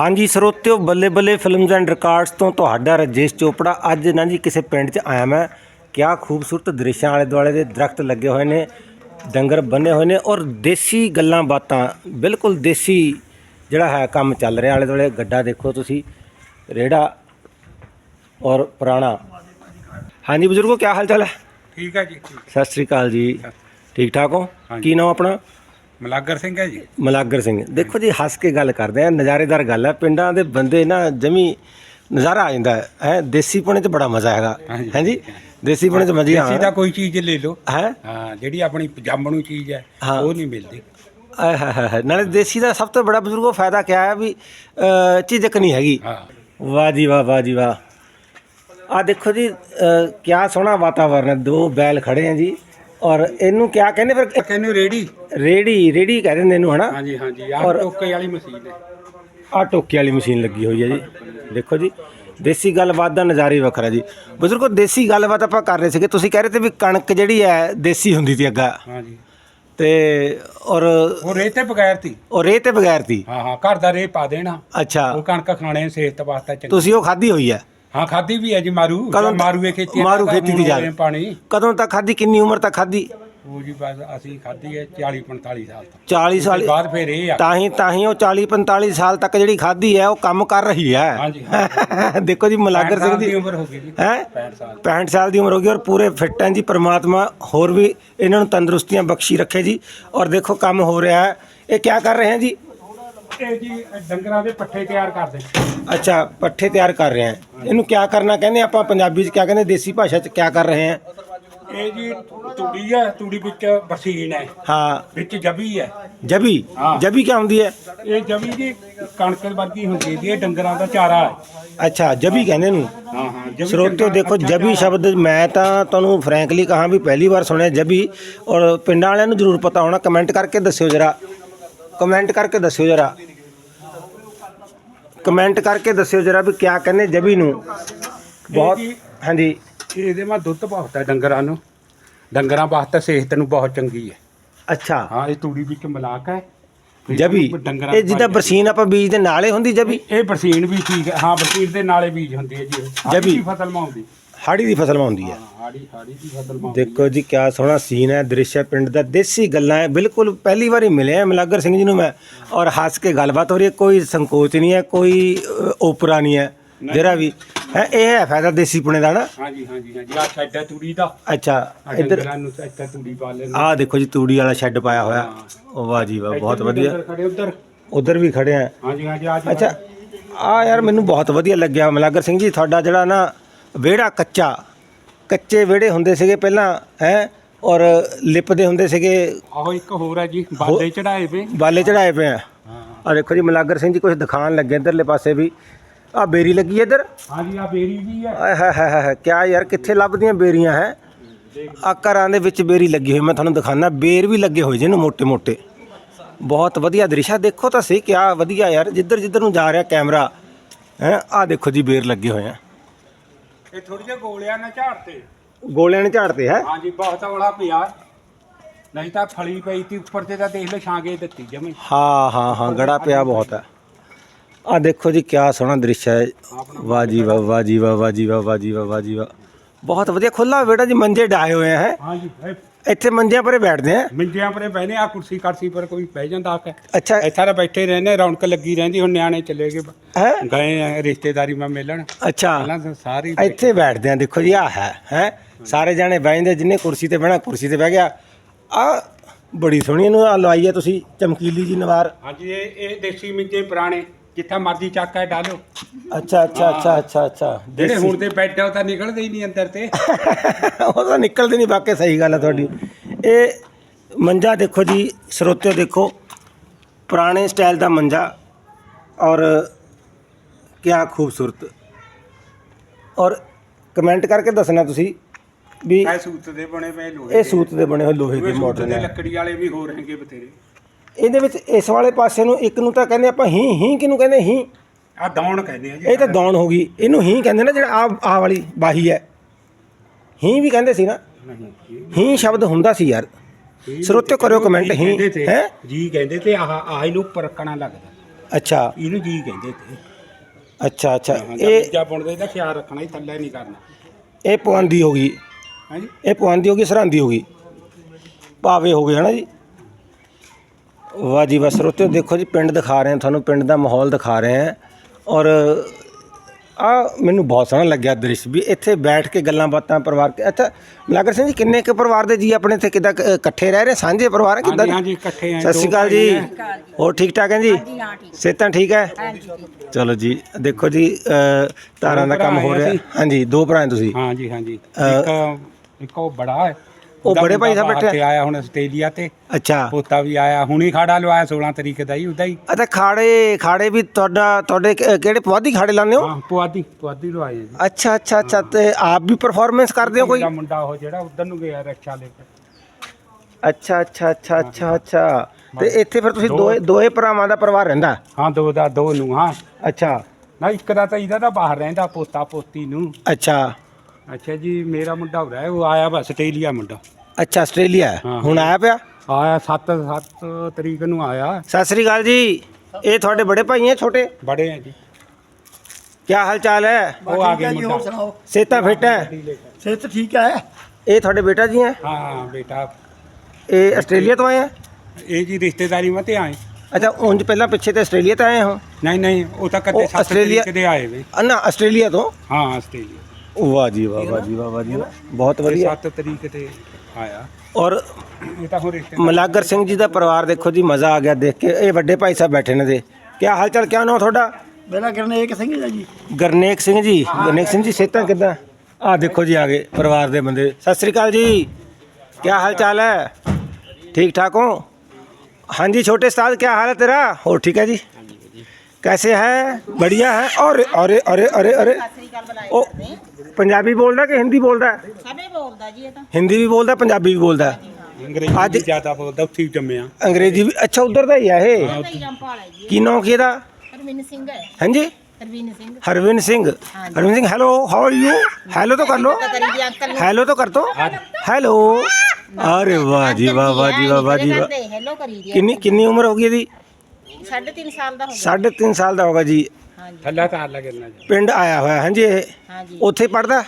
ਹਾਂਜੀ ਸਰੋਤਿਓ ਬੱਲੇ Balle films and records ਤੋਂ ਤੁਹਾਡਾ ਰਜੇਸ਼ ਚੋਪੜਾ। ਅੱਜ ਨਾ ਜੀ ਕਿਸੇ ਪਿੰਡ 'ਚ ਆਇਆ ਮੈਂ। ਕਿਆ ਖੂਬਸੂਰਤ ਦ੍ਰਿਸ਼ਾਂ ਆਲੇ ਦੁਆਲੇ ਦੇ ਦਰਖਤ ਲੱਗੇ ਹੋਏ ਨੇ ਡੰਗਰ ਬੰਨੇ ਹੋਏ ਨੇ ਔਰ ਦੇਸੀ ਗੱਲਾਂ ਬਾਤਾਂ ਬਿਲਕੁਲ ਦੇਸੀ ਜਿਹੜਾ ਹੈ ਕੰਮ ਚੱਲ ਰਿਹਾ ਆਲੇ ਦੁਆਲੇ ਗੱਡਾ ਦੇਖੋ ਤੁਸੀਂ ਰੇੜਾ ਔਰ ਪੁਰਾਣਾ। ਹਾਂਜੀ ਬਜ਼ੁਰਗੋ ਕੀ ਹਾਲ ਚਾਲ ਹੈ? ਠੀਕ ਹੈ ਜੀ ਸਤਿ ਸ੍ਰੀ ਅਕਾਲ ਜੀ। ਠੀਕ ਠਾਕ ਹੋ। ਕੀ ਨਾਮ ਆਪਣਾ? ਮਲਾਗਰ ਸਿੰਘ ਹੈ ਜੀ? ਮਲਾਗਰ ਸਿੰਘ। ਦੇਖੋ ਜੀ ਹੱਸ ਕੇ ਗੱਲ ਕਰਦੇ ਆ ਨਜ਼ਾਰੇਦਾਰ ਗੱਲ ਹੈ ਪਿੰਡਾਂ ਦੇ ਬੰਦੇ ਨਾ ਜਮੀ ਨਜ਼ਾਰਾ ਆ ਜਾਂਦਾ ਹੈ। ਦੇਸੀ ਪੁਣੇ 'ਚ ਬੜਾ ਮਜ਼ਾ ਹੈਗਾ। ਹਾਂਜੀ। ਦੇਸੀ ਪੁਣੇ 'ਚ ਮਜ਼ਾ ਦੇਸੀ ਦਾ ਕੋਈ ਚੀਜ਼ ਲੈ ਲਓ। ਹੈ? ਹਾਂ ਜਿਹੜੀ ਆਪਣੀ ਪੰਜਾਬਣੂ ਚੀਜ਼ ਹੈ। ਉਹ ਨਹੀਂ ਮਿਲਦੀ। ਨਾਲੇ ਦੇਸੀ ਦਾ ਸਭ ਤੋਂ ਬੜਾ ਬਜ਼ੁਰਗੋ ਫਾਇਦਾ ਕਿਆ ਹੈ ਵੀ ਝਿਜਕ ਨਹੀਂ ਹੈਗੀ। ਵਾਹ ਜੀ ਵਾਹ ਵਾਹ ਜੀ ਵਾਹ। ਆ ਦੇਖੋ ਜੀ ਕਿਆ ਸੋਹਣਾ ਵਾਤਾਵਰਨ ਹੈ। ਦੋ ਬੈਲ ਖੜੇ ਆ ਜੀ। ਔਰ ਇਹਨੂੰ ਕਿਆ ਕਹਿੰਦੇ ਫਿਰ? ਕਹਿੰਦੇ ਰੇੜੀ ਰੇੜੀ ਰੇੜੀ ਕਹਿ ਦਿੰਦੇ ਇਹਨੂੰ ਹਨਾ? ਹਾਂਜੀ ਹਾਂਜੀ ਆਹ ਔਰ- ਟੋਕੇ ਵਾਲੀ ਮਸ਼ੀਨ ਹੈ। ਆ ਟੋਕੇ ਵਾਲੀ ਮਸ਼ੀਨ ਲੱਗੀ ਹੋਈ ਹੈ ਜੀ। ਦੇਖੋ ਜੀ ਦੇਸੀ ਗੱਲਬਾਤ ਦਾ ਨਜ਼ਾਰਾ ਹੀ ਵੱਖਰਾ ਜੀ। ਬਜ਼ੁਰਗੋ ਦੇਸੀ ਗੱਲਬਾਤ ਆਪਾਂ ਕਰ ਰਹੇ ਸੀਗੇ। ਤੁਸੀਂ ਕਹਿ ਰਹੇ ਤੇ ਵੀ ਕਣਕ ਜਿਹੜੀ ਹੈ ਦੇਸੀ ਹੁੰਦੀ ਸੀ ਅੱਗਾ। ਹਾਂਜੀ। ਤੇ ਔਰ ਉਹ ਰੇਹ ਤੇ ਬਗੈਰ ਤੀ। ਉਹ ਰੇਹ ਤੇ ਬਗੈਰ ਤੀ? ਹਾਂ ਹਾਂ ਘਰ ਦਾ ਰੇਹ ਪਾ ਦੇਣਾ। ਅੱਛਾ। ਉਹ ਕਣਕ ਖਾਣੇ ਸਿਹਤ ਵਾਸਤੇ ਚੰਗੀ। ਤੁਸੀਂ ਉਹ ਖਾਧੀ ਹੋਈ ਹੈ? ਹਾਂ ਖਾਦੀ ਵੀ ਹੈ ਜੀ ਮਾਰੂ। ਕਦੋਂ- ਮਾਰੂਏ ਖੇਤੀ ਮਾਰੂ ਖੇਤੀ ਦੀ ਜਾ ਜਾ- ਪਾਣੀ। ਕਦੋਂ ਤੱਕ ਖਾਧੀ ਕਿੰਨੀ ਉਮਰ ਤੱਕ ਖਾਧੀ? ਉਹ ਜੀ ਬਸ ਅਸੀਂ ਖਾਦੀ ਹੈ 40 45 ਸਾਲ ਤੱਕ। 40 ਸਾਲ ਬਾਅਦ ਫਿਰ ਇਹ ਆ। ਤਾਂ ਹੀ ਤਾਂ ਹੀ ਉਹ 40 45 ਸਾਲ ਤੱਕ ਜਿਹੜੀ ਖਾਧੀ ਹੈ ਉਹ ਕੰਮ ਕਰ ਰਹੀ ਹੈ। ਹਾਂਜੀ ਦੇਖੋ ਜੀ ਮਲਾਗਰ ਸਿੰਘ ਦੀ ਉਮਰ ਹੋ ਗਈ ਜੀ। ਹੈ? 65 ਸਾਲ। 65 ਸਾਲ ਦੀ ਉਮਰ ਹੋ ਗਈ ਔਰ ਪੂਰੇ ਫਿੱਟ ਹੈ ਜੀ ਪ੍ਰਮਾਤਮਾ ਹੋਰ ਵੀ ਇਹਨਾਂ ਨੂੰ ਤੰਦਰੁਸਤੀਆਂ ਬਖਸ਼ੀ ਰੱਖੇ ਜੀ। ਔਰ ਦੇਖੋ ਕੰਮ ਹੋ ਰਿਹਾ ਹੈ। ਇਹ ਕੀ ਕਰ ਰਹੇ ਹਨ ਜੀ? ਇਹ ਜੀ ਡੰਗਰਾਂ ਦੇ ਪੱਠੇ ਤਿਆਰ ਕਰਦੇ ਅੱਛਾ ਪੱਠੇ ਤਿਆਰ ਕਰ ਰਹੇ ਹਨ ਇਹਨੂੰ ਕੀ ਕਰਨਾ ਕਹਿੰਦੇ ਆਪਾਂ ਪੰਜਾਬੀ 'ਚ ਕੀ ਕਹਿੰਦੇ ਦੇਸੀ ਭਾਸ਼ਾ 'ਚ ਕੀ ਕਰ ਰਹੇ ਹਨ ਇਹ ਜੀ ਤੂੜੀ ਹੈ ਤੂੜੀ ਵਿੱਚ ਬਰਸੀਨ ਹੈ। ਹਾਂ। ਵਿੱਚ ਜਬੀ ਹੈ। ਜਬੀ ਹਾਂ। ਜਬੀ ਕੀ ਹੁੰਦੀ ਹੈ? ਇਹ ਜਬੀ ਜੀ ਕਣਕ ਵਰਗੀ ਹੁੰਦੀ ਹੈ ਜੀ ਇਹ ਡੰਗਰਾਂ ਦਾ ਚਾਰਾ ਹੈ। ਅੱਛਾ ਜਬੀ ਕਹਿੰਦੇ ਇਹਨੂੰ? ਹਾਂ ਹਾਂ ਜਬੀ ਸਰੋਤਿਓ ਡੰਗਰਾਂ ਦੇਖੋ ਦਾ ਜਬੀ ਸ਼ਬਦ ਮੈਂ ਤਾਂ ਤੁਹਾਨੂੰ ਫਰੈਂਕਲੀ ਕਹਾਂ ਵੀ ਪਹਿਲੀ ਵਾਰ ਸੁਣਿਆ ਜਬੀ ਔਰ ਪਿੰਡਾਂ ਵਾਲਿਆਂ ਨੂੰ ਜ਼ਰੂਰ ਪਤਾ ਹੋਣਾ ਕਮੈਂਟ ਕਰਕੇ ਦੱਸਿਓ ਜਰਾ। ਕਮੈਂਟ ਕਰਕੇ ਦੱਸਿਓ ਜਰਾ। ਕਮੈਂਟ ਕਰਕੇ ਦੱਸਿਓ ਜਰਾ ਵੀ ਕਿਆ ਕਹਿੰਦੇ ਜਬੀ ਨੂੰ। ਬਹੁਤ ਹਾਂਜੀ। ਇਹਦੇ ਮਾ ਦੁੱਧ ਹੈ ਡੰਗਰਾਂ ਨੂੰ। ਡੰਗਰਾਂ ਵਾਸਤੇ ਸਿਹਤ ਨੂੰ ਬਹੁਤ ਚੰਗੀ ਹੈ। ਅੱਛਾ। ਹਾਂ ਇਹ ਤੂੜੀ ਵਿੱਚ ਮਿਲਾਕ ਹੈ। ਜਬੀ। ਇਹ ਪਾਈ ਬਰਸੀਨ ਆਪਾਂ ਬੀਜ ਦੇ ਨਾਲੇ ਹੁੰਦੀ ਜਬੀ? ਇਹ ਬਰਸੀਨ ਵੀ ਠੀਕ ਹੈ। ਹਾਂ ਬਰਸੀਨ ਦੇ ਨਾਲੇ ਬੀਜ ਹੁੰਦੀ ਹੈ ਜੀ। ਜਬੀ। ਫਸਲ ਮਾ ਹੁੰਦੀ ਹਾੜੀ ਦੀ ਫਸਲ ਹੁੰਦੀ ਹੈ। ਹਾਂ ਹਾੜੀ ਹਾੜੀ ਦੀ ਫਸਲ ਮਾ ਹੁੰਦੀ ਦੇਖੋ ਜੀ ਕਿਆ ਸੋਹਣਾ ਸੀਨ ਹੈ ਦ੍ਰਿਸ਼ ਹੈ ਪਿੰਡ ਦਾ ਦੇਸੀ ਗੱਲਾਂ ਹੈ ਬਿਲਕੁਲ ਪਹਿਲੀ ਵਾਰੀ ਮਿਲੇ ਆ ਮਲਾਗਰ ਸਿੰਘ ਜੀ ਨੂੰ ਮੈਂ ਔਰ ਹੱਸ ਕੇ ਗੱਲਬਾਤ ਹੋ ਰਹੀ ਹੈ ਕੋਈ ਸੰਕੋਚ ਨਹੀਂ ਹੈ ਕੋਈ ਅ, ਓਪਰਾ ਨਹੀਂ ਹੈ ਜਿਹੜਾ ਵੀ ਹੈ ਇਹ ਹੈ ਫਾਇਦਾ ਦੇਸੀ ਪੁਣੇ ਦਾ ਨਾ। ਹਾਂਜੀ ਹਾਂਜੀ ਹਾਂਜੀ ਆ ਛੱਡ ਹੈ ਤੂੜੀ ਦਾ। ਅੱਛਾ ਇੱਧਰ ਡੰਗਰਾਂ ਨੂੰ ਇੱਥੇ ਤੂੜੀ ਪਾ ਲੈਂਦੇ। ਆਹ ਦੇਖੋ ਜੀ ਤੂੜੀ ਵਾਲਾ ਸ਼ੈੱਡ ਪਾਇਆ ਹੋਇਆ। ਉਹ ਵਾਹ ਜੀ ਵਾਹ ਬਹੁਤ ਵਧੀਆ। ਖੜੇ ਉਧਰ। ਉਧਰ ਵੀ ਖੜੇ ਆ। ਹਾਂਜੀ ਹਾਂਜੀ ਆ ਜੀ ਅੱਛਾ ਆ ਯਾਰ ਮੈਨੂੰ ਬਹੁਤ ਵਧੀਆ ਲੱਗਿਆ ਮਲਾਗਰ ਸਿੰਘ ਜੀ ਤੁਹਾਡਾ ਜਿਹੜਾ ਨਾ ਵਿਹੜਾ ਕੱਚਾ। ਕੱਚੇ ਵਿਹੜੇ ਹੁੰਦੇ ਸੀਗੇ ਪਹਿਲਾਂ ਹੈ ਔਰ ਲਿਪਦੇ ਹੁੰਦੇ ਸੀਗੇ। ਆਹੋ ਇੱਕ ਹੋਰ ਹੈ ਜੀ ਬਾਲੇ ਚੜਾਏ ਵੇ। ਬਾਲੇ ਚੜਾਏ ਪਏ ਆ। ਆ ਦੇਖੋ ਜੀ ਮਲਾਗਰ ਸਿੰਘ ਜੀ ਕੁਝ ਦਿਖਾਣ ਲੱਗੇ ਇਧਰਲੇ ਪਾਸੇ ਵੀ। ਆ ਬੇਰੀ ਲੱਗੀ ਹੈ ਇਧਰ। ਹਾਂਜੀ ਆ ਬੇਰੀ ਵੀ ਹੈ। ਆਏ ਹਾਏ ਹਾਏ ਹਾਏ ਕਿਆ ਯਾਰ ਕਿੱਥੇ ਲੱਭਦੀਆਂ ਬੇਰੀਆਂ ਹੈ? ਆ ਘਰਾਂ ਦੇ ਵਿੱਚ ਬੇਰੀ ਲੱਗੀ ਹੋਈ ਮੈਂ ਤੁਹਾਨੂੰ ਦਿਖਾਣਾ ਬੇਰ ਵੀ ਲੱਗੇ ਹੋਏ ਜਿਹਨੂੰ ਮੋٹے ਮੋٹے ਬਹੁਤ ਵਧੀਆ ਦ੍ਰਿਸ਼ ਆ ਦੇਖੋ ਤਾਂ ਸਹੀ ਕਿਆ ਵਧੀਆ ਯਾਰ ਜਿੱਧਰ ਜਿੱਧਰ ਨੂੰ ਜਾ ਰਿਹਾ ਕੈਮਰਾ ਹੈ? ਆ ਦੇਖੋ ਜੀ ਬੇਰ ਲੱਗੇ ਹੋਏ ਆ। ਇਹ ਥੋੜੀ ਜਿਹੀ ਗੋਲਿਆਂ ਨਾਲ ਝਾੜਤੇ ਗੋਲਿਆਂ ਨੇ ਝਾੜਤੇ ਹੈ? ਹਾਂਜੀ ਬਹੁਤ ਔਲਾ ਪਿਆ। ਨਹੀਂ ਤਾਂ ਫਲੀ ਪਈ ਤੀ ਉੱਪਰ ਤੇ ਤਾਂ ਦੇਖ ਲੈ ਛਾਂਗੇ ਦਿੱਤੀ ਜਮੇ। ਹਾਂ ਹਾਂ ਹਾਂ ਗੜਾ ਪਿਆ ਬਹੁਤ ਹੈ। ਆ ਦੇਖੋ ਜੀ ਕਿਆ ਸੋਹਣਾ ਦ੍ਰਿਸ਼ ਹੈ। ਵਾਹ ਜੀ ਵਾਹ ਵਾਹ ਜੀ ਵਾਹ ਵਾਹ ਜੀ ਵਾਹ ਵਾਹ ਜੀ ਵਾਹ ਵਾਹ ਜੀ ਵਾਹ। ਬਹੁਤ ਵਧੀਆ ਖੁੱਲਾ ਬੇਟਾ ਜੀ ਮੰਜੇ ਡਾਏ ਹੋਏ ਹੈ? ਹਾਂਜੀ ਇਹ ਇੱਥੇ ਮੰਜਿਆਂ ਪਰੇ ਬੈਠਦੇ ਆ? ਮੰਜਿਆਂ ਪਰੇ ਬਹਿਨੇ ਆ ਕੁਰਸੀ ਕਰਸੀ ਪਰ ਕੋਈ ਬਹਿ ਜਾਂਦਾ ਆ ਕੇ। ਅੱਛਾ। ਇੱਥੇ ਤਾਂ ਬੈਠੇ ਰਹਿੰਦੇ ਰੌਣਕ ਲੱਗੀ ਰਹਿੰਦੀ ਹੁਣ ਨਿਆਣੇ ਚਲੇ ਗਏ। ਹੈ? ਗਏ ਆ ਰਿਸ਼ਤੇਦਾਰੀ ਮੈਂ ਮਿਲਣ। ਅੱਛਾ। ਪਹਿਲਾਂ ਤਾਂ ਸਾਰੀ ਇੱਥੇ ਬੈਠਦੇ ਆ ਦੇਖੋ ਜੀ ਆ ਹੈ ਹੈ। ਸਾਰੇ ਜਾਣੇ ਬੈਠਦੇ ਜਿੰਨੇ ਕੁਰਸੀ ਤੇ ਬਹਿਣਾ ਕੁਰਸੀ ਤੇ ਬਹਿ ਗਿਆ। ਆ ਬੜੀ ਸੋਹਣੀ ਇਹਨੂੰ ਆ ਲਵਾਈ ਹੈ ਤੁਸੀਂ ਚਮਕੀਲੀ ਜੀ ਨਵਾਰ। ਹਾਂਜੀ ਇਹ ਇਹ ਦੇਸੀ ਮਿੰਜੇ ਪੁਰਾਣੇ। ਜਿੱਥੇ ਮਰਜ਼ੀ ਚੱਕ ਕੇ ਡਾਲੋ। ਅੱਛਾ ਅੱਛਾ ਅੱਛਾ ਅੱਛਾ ਅੱਛਾ। ਜਿਹੜੇ ਹੁਣ ਦੇ ਬੈੱਡ ਆ ਉਹ ਤਾਂ ਨਿਕਲਦੇ ਹੀ ਨਹੀਂ ਅੰਦਰ ਤੇ। ਉਹ ਤਾਂ ਨਿਕਲਦੇ ਨਹੀਂ ਵਾਕਿਆ ਸਹੀ ਗੱਲ ਹੈ ਤੁਹਾਡੀ। ਇਹ ਮੰਜਾ ਦੇਖੋ ਜੀ ਸਰੋਤਿਓ ਦੇਖੋ ਪੁਰਾਣੇ ਸਟਾਈਲ ਦਾ ਮੰਜਾ ਔਰ ਕਿਆ ਖੂਬਸੂਰਤ। ਔਰ ਕਮੈਂਟ ਕਰਕੇ ਦੱਸਣਾ ਤੁਸੀਂ ਵੀ ਐ ਸੂਤ ਦੇ ਬਣੇ ਪਏ ਲੋਹੇ ਇਹ ਸੂਤ ਦੇ ਬਣੇ ਹੋਏ ਲੋਹੇ ਦੇ ਮਾਡਲ ਦੇ ਨੇ ਲੱਕੜੀ ਵਾਲੇ ਵੀ ਹੋਰ ਹੈਗੇ ਬਥੇਰੇ। ਇਹਦੇ ਵਿੱਚ ਇਸ ਵਾਲੇ ਪਾਸੇ ਨੂੰ ਇੱਕ ਨੂੰ ਤਾਂ ਕਹਿੰਦੇ ਆਪਾਂ ਹੀ ਹੀ ਕਿਹਨੂੰ ਕਹਿੰਦੇ ਹੀ? ਆ ਦੌਣ ਕਹਿੰਦੇ ਆ ਜੀ ਇਹ ਤਾਂ ਦੌਣ ਹੋ ਗਈ। ਇਹਨੂੰ ਹੀ ਕਹਿੰਦੇ ਨਾ ਜਿਹੜਾ ਆ ਆ ਵਾਲੀ ਬਾਹੀ ਹੈ। ਹੀ ਵੀ ਕਹਿੰਦੇ ਸੀ ਨਾ। ਨਹੀਂ ਹੀ ਸ਼ਬਦ ਹੁੰਦਾ ਸੀ ਯਾਰ। ਸਰੋਤੇ ਕਰਿਓ ਕਮੈਂਟ ਹੀ ਕਹਿੰਦੇ ਤੇ ਹੈ? ਜੀ ਕਹਿੰਦੇ ਤੇ ਆਹ ਆਹ ਇਹਨੂੰ ਪਰਕਣਾ ਲੱਗਦਾ। ਅੱਛਾ। ਇਹਨੂੰ ਜੀ ਕਹਿੰਦੇ ਤੇ। ਅੱਛਾ ਅੱਛਾ। ਹਾਂ ਇਹ ਬੀਜਾ ਬੁਣਦੇ ਇਹਦਾ ਖਿਆਲ ਰੱਖਣਾ ਹੀ ਥੱਲੇ ਨਹੀਂ ਕਰਨਾ। ਇਹ ਪਵਾਂਦੀ ਹੋ ਗਈ। ਹਾਂਜੀ। ਇਹ ਪਵਾਂਦੀ ਹੋ ਗਈ ਸਰਹੰਦੀ ਹੋ ਗਈ। ਭਾਵੇ ਹੋ ਗਏ ਹਨਾ ਜੀ? ਵਾਹ ਜੀ ਬਸ ਸਰੋਤਿਓ ਦੇਖੋ ਜੀ ਪਿੰਡ ਦਿਖਾ ਰਹੇ ਹਾਂ ਤੁਹਾਨੂੰ ਪਿੰਡ ਦਾ ਮਾਹੌਲ ਦਿਖਾ ਰਹੇ ਹਾਂ। ਔਰ ਆ ਮੈਨੂੰ ਬਹੁਤ ਸੋਹਣਾ ਲੱਗਿਆ ਦ੍ਰਿਸ਼ ਵੀ ਇੱਥੇ ਬੈਠ ਕੇ ਗੱਲਾਂ ਬਾਤਾਂ ਪਰਿਵਾਰ ਕੇ ਅੱਛਾ ਮਲਾਗਰ ਸਿੰਘ ਜੀ ਕਿੰਨੇ ਕੁ ਪਰਿਵਾਰ ਦੇ ਜੀ ਆਪਣੇ ਇੱਥੇ ਕਿੱਦਾਂ ਇਕੱਠੇ ਰਹਿ ਰਹੇ ਸਾਂਝੇ ਪਰਿਵਾਰ ਹੈ ਕਿੱਦਾਂ? ਹਾਂਜੀ ਇਕੱਠੇ ਆ ਸਤਿ ਸ਼੍ਰੀ ਅਕਾਲ ਜੀ। ਹੋਰ ਠੀਕ ਠਾਕ ਹੈ ਜੀ ਸਿਹਤਾਂ ਠੀਕ ਹੈ? ਚਲੋ ਜੀ ਦੇਖੋ ਜੀ ਤਾਰਾਂ ਦਾ ਕੰਮ ਹੋ ਰਿਹਾ। ਹਾਂਜੀ ਦੋ ਭਰਾ ਹੈ ਤੁਸੀਂ। ਹਾਂਜੀ ਹਾਂਜੀ। ਇੱਕ ਇੱਕ ਉਹ ਬੜਾ ਹੈ ਉਹ ਉਹਦਾ ਬੜੇ ਭਾਈ ਸਾਹਿਬ ਮੁੰਡਾ ਬਾਹਰ ਬੈਠੇ ਤੇ ਆਇਆ ਹੁਣ ਆਸਟ੍ਰੇਲੀਆ ਤੇ। ਅੱਛਾ। ਪੋਤਾ ਵੀ ਆਇਆ ਹੁਣੀ ਖਾੜਾ ਲਵਾਇਆ 16 ਤਰੀਕ ਦਾ ਹੀ ਉਹਦਾ ਹੀ। ਅੱਛਾ ਖਾੜੇ ਖਾੜੇ ਵੀ ਤੁਹਾਡਾ ਤੁਹਾਡੇ ਕਿ- ਕਿਹੜੇ ਪੁਆਧੀ ਖਾੜੇ ਲਾਉਂਦੇ ਹੋ? ਹਾਂ ਪੁਆਧੀ ਪੁਆਧੀ ਲਵਾਏ ਜੀ। ਅੱਛਾ ਅੱਛਾ ਅੱਛਾ ਤੇ ਆਪ ਵੀ ਪਰਫਾਰਮੈਂਸ ਕਰਦੇ ਹੋ ਕੋਈ? ਮੇਰਾ ਮੁੰਡਾ ਉਹ ਜਿਹੜਾ ਉਧਰ ਨੂੰ ਗਿਆ ਰੱਖਿਆ ਲੈ ਕੇ। ਅੱਛਾ ਅੱਛਾ ਅੱਛਾ ਅੱਛਾ ਅੱਛਾ। ਤੇ ਇੱਥੇ ਫਿਰ ਤੁਸੀਂ ਦੋਏ ਦੋਏ ਭਰਾਵਾਂ ਦਾ ਪਰਿਵਾਰ ਰਹਿੰਦਾ? ਹਾਂ ਦੋ ਦਾ ਦੋ ਨੂੰ ਹਾਂ। ਅੱਛਾ। ਨਾ ਇੱਕ ਦਾ ਤਾਂ ਇਹਦਾ ਤਾਂ ਬਾਹਰ ਰਹਿੰਦਾ ਪੋਤਾ ਪੋਤੀ ਨੂੰ। ਅੱਛਾ। ਅੱਛਾ ਜੀ ਮੇਰਾ ਮੁੰਡਾ ਹੋ ਰਿਹਾ ਉਹ ਆਇਆ ਵਾ ਆਸਟ੍ਰੇਲੀਆ ਮੁੰਡਾ। ਅੱਛਾ ਆਸਟ੍ਰੇਲੀਆ? ਹਾਂ। ਹੁਣ ਆਇਆ ਪਿਆ? ਆਇਆ 7 7 ਤਰੀਕ ਨੂੰ ਆਇਆ। ਸਤਿ ਸ੍ਰੀ ਅਕਾਲ ਜੀ। ਇਹ ਤੁਹਾਡੇ ਬੜੇ ਭਾਈ ਹੈ ਛੋਟੇ? ਬੜੇ ਆ ਜੀ। ਕੀ ਹਾਲ ਚਾਲ ਹੈ? ਉਹ ਆ ਗਿਆ ਮੁੰਡਾ। ਸੁਣਾਓ? ਸੇਤਾ ਫਿੱਟ ਹੈ? ਸਿਹਤ ਠੀਕ ਹੈ? ਇਹ ਤੁਹਾਡੇ ਬੇਟਾ ਜੀ ਹੈ? ਹਾਂ ਬੇਟਾ। ਇਹ ਆਸਟ੍ਰੇਲੀਆ ਤੋਂ ਆਏ ਹੈ ਇਹ ਜੀ ਰਿਸ਼ਤੇਦਾਰੀ ਮਤੇ ਆਏ। ਅੱਛਾ ਉਂਝ ਪਹਿਲਾਂ ਪਿੱਛੇ ਤੇ ਆਸਟ੍ਰੇਲੀਆ ਤੋਂ ਆਏ ਹੋ? ਨਹੀਂ ਨਹੀਂ ਉਹ ਤਾਂ ਕਦੇ ਉਹ 7 ਆਸਟ੍ਰੇਲੀਆ- ਤਰੀਕ ਦੇ ਆਏ ਵੇ। ਅ, ਨਾ ਆਸਟ੍ਰੇਲੀਆ ਤੋਂ? ਹਾਂ ਆਸਟ੍ਰੇਲੀਆ। ਵਾਹ ਜੀ ਵਾਹ ਵਾਹ ਜੀ ਵਾਹ ਵਾਹ ਜੀ ਵਾਹ। ਬਹੁਤ ਵਧੀਆ 7 ਤਰੀਕ ਤੇ ਆਇਆ ਔਰ ਇਹ ਤਾਂ ਹੁਣ ਰਿਸ਼ਤੇਦਾਰ ਮਲਾਗਰ ਸਿੰਘ ਜੀ ਦਾ ਪਰਿਵਾਰ ਦੇਖੋ ਜੀ ਮਜ਼ਾ ਆ ਗਿਆ ਦੇਖ ਕੇ ਇਹ ਵੱਡੇ ਭਾਈ ਸਾਹਿਬ ਬੈਠੇ ਨੇ ਦੇ ਕੀ ਹਾਲ ਚਾਲ ਕਿਆ ਨਾਮ ਤੁਹਾਡਾ ਮੇਰਾ ਗਰਨੇਕ ਸਿੰਘ ਹੈ ਜੀ ਗਰਨੇਕ ਸਿੰਘ ਜੀ ਗਰਨੇਕ ਸਿੰਘ ਜੀ ਸਿਹਤਾਂ ਕਿੱਦਾਂ ਆ ਦੇਖੋ ਜੀ ਆ ਗਏ ਪਰਿਵਾਰ ਦੇ ਬੰਦੇ ਸਤਿ ਸ੍ਰੀ ਅਕਾਲ ਜੀ ਕੀ ਹਾਲ ਚਾਲ ਹੈ ਠੀਕ ਠਾਕ ਹੋ ਹਾਂਜੀ छोटे उस्ताद क्या हाल है तेरा हो ठीक है जी कैसे है बढ़िया है और अरे अरे अरे अरे ओ ਪੰਜਾਬੀ ਬੋਲਦਾ ਕਿ ਹਿੰਦੀ ਬੋਲਦਾ? ਸਾਰੇ ਬੋਲਦਾ ਜੀ ਇਹ ਤਾਂ। ਹਿੰਦੀ ਵੀ ਬੋਲਦਾ ਪੰਜਾਬੀ ਵੀ ਬੋਲਦਾ? ਅੰਗਰੇਜ਼ੀ ਅੱਜ- ਜ਼ਿਆਦਾ ਬੋਲਦਾ ਉੱਥੇ ਹੀ ਜੰਮਿਆ। ਅੰਗਰੇਜ਼ੀ ਵੀ ਅੱਛਾ ਉਧਰ ਦਾ ਹੀ ਆ ਇਹ। ਕੀ ਨਾਂ ਇਹਦਾ? ਹਰਵਿੰਦ ਸਿੰਘ ਹੈ। ਹਾਂਜੀ? Harvind Singh. Harvind Singh. Hello how are you hello ਤਾਂ ਕਰ ਲੋ ਕਰੀ ਹੈਲੋ ਤਾਂ ਕਰ ਦੋ। ਹੈਲੋ ਅਰੇ ਵਾਹ ਜੀ ਵਾਹ ਵਾਹ ਜੀ ਵਾਹ ਵਾਹ ਜੀ ਵਾਹ। ਕਿੰਨੀ ਕਿੰਨੀ ਉਮਰ ਹੋ ਗਈ ਇਹਦੀ? 3.5 ਸਾਲ ਦਾ ਹੋ 3.5 ਸਾਲ ਦਾ ਹੋਗਾ ਜੀ। ਹਾਂਜੀ। ਥੱਲਾ ਤਾਂ ਲੱਗਣਾ ਜੀ। ਪਿੰਡ ਆਇਆ ਹੋਇਆ ਹਾਂਜੀ ਇਹ? ਹਾਂਜੀ। ਉੱਥੇ ਪੜਦਾ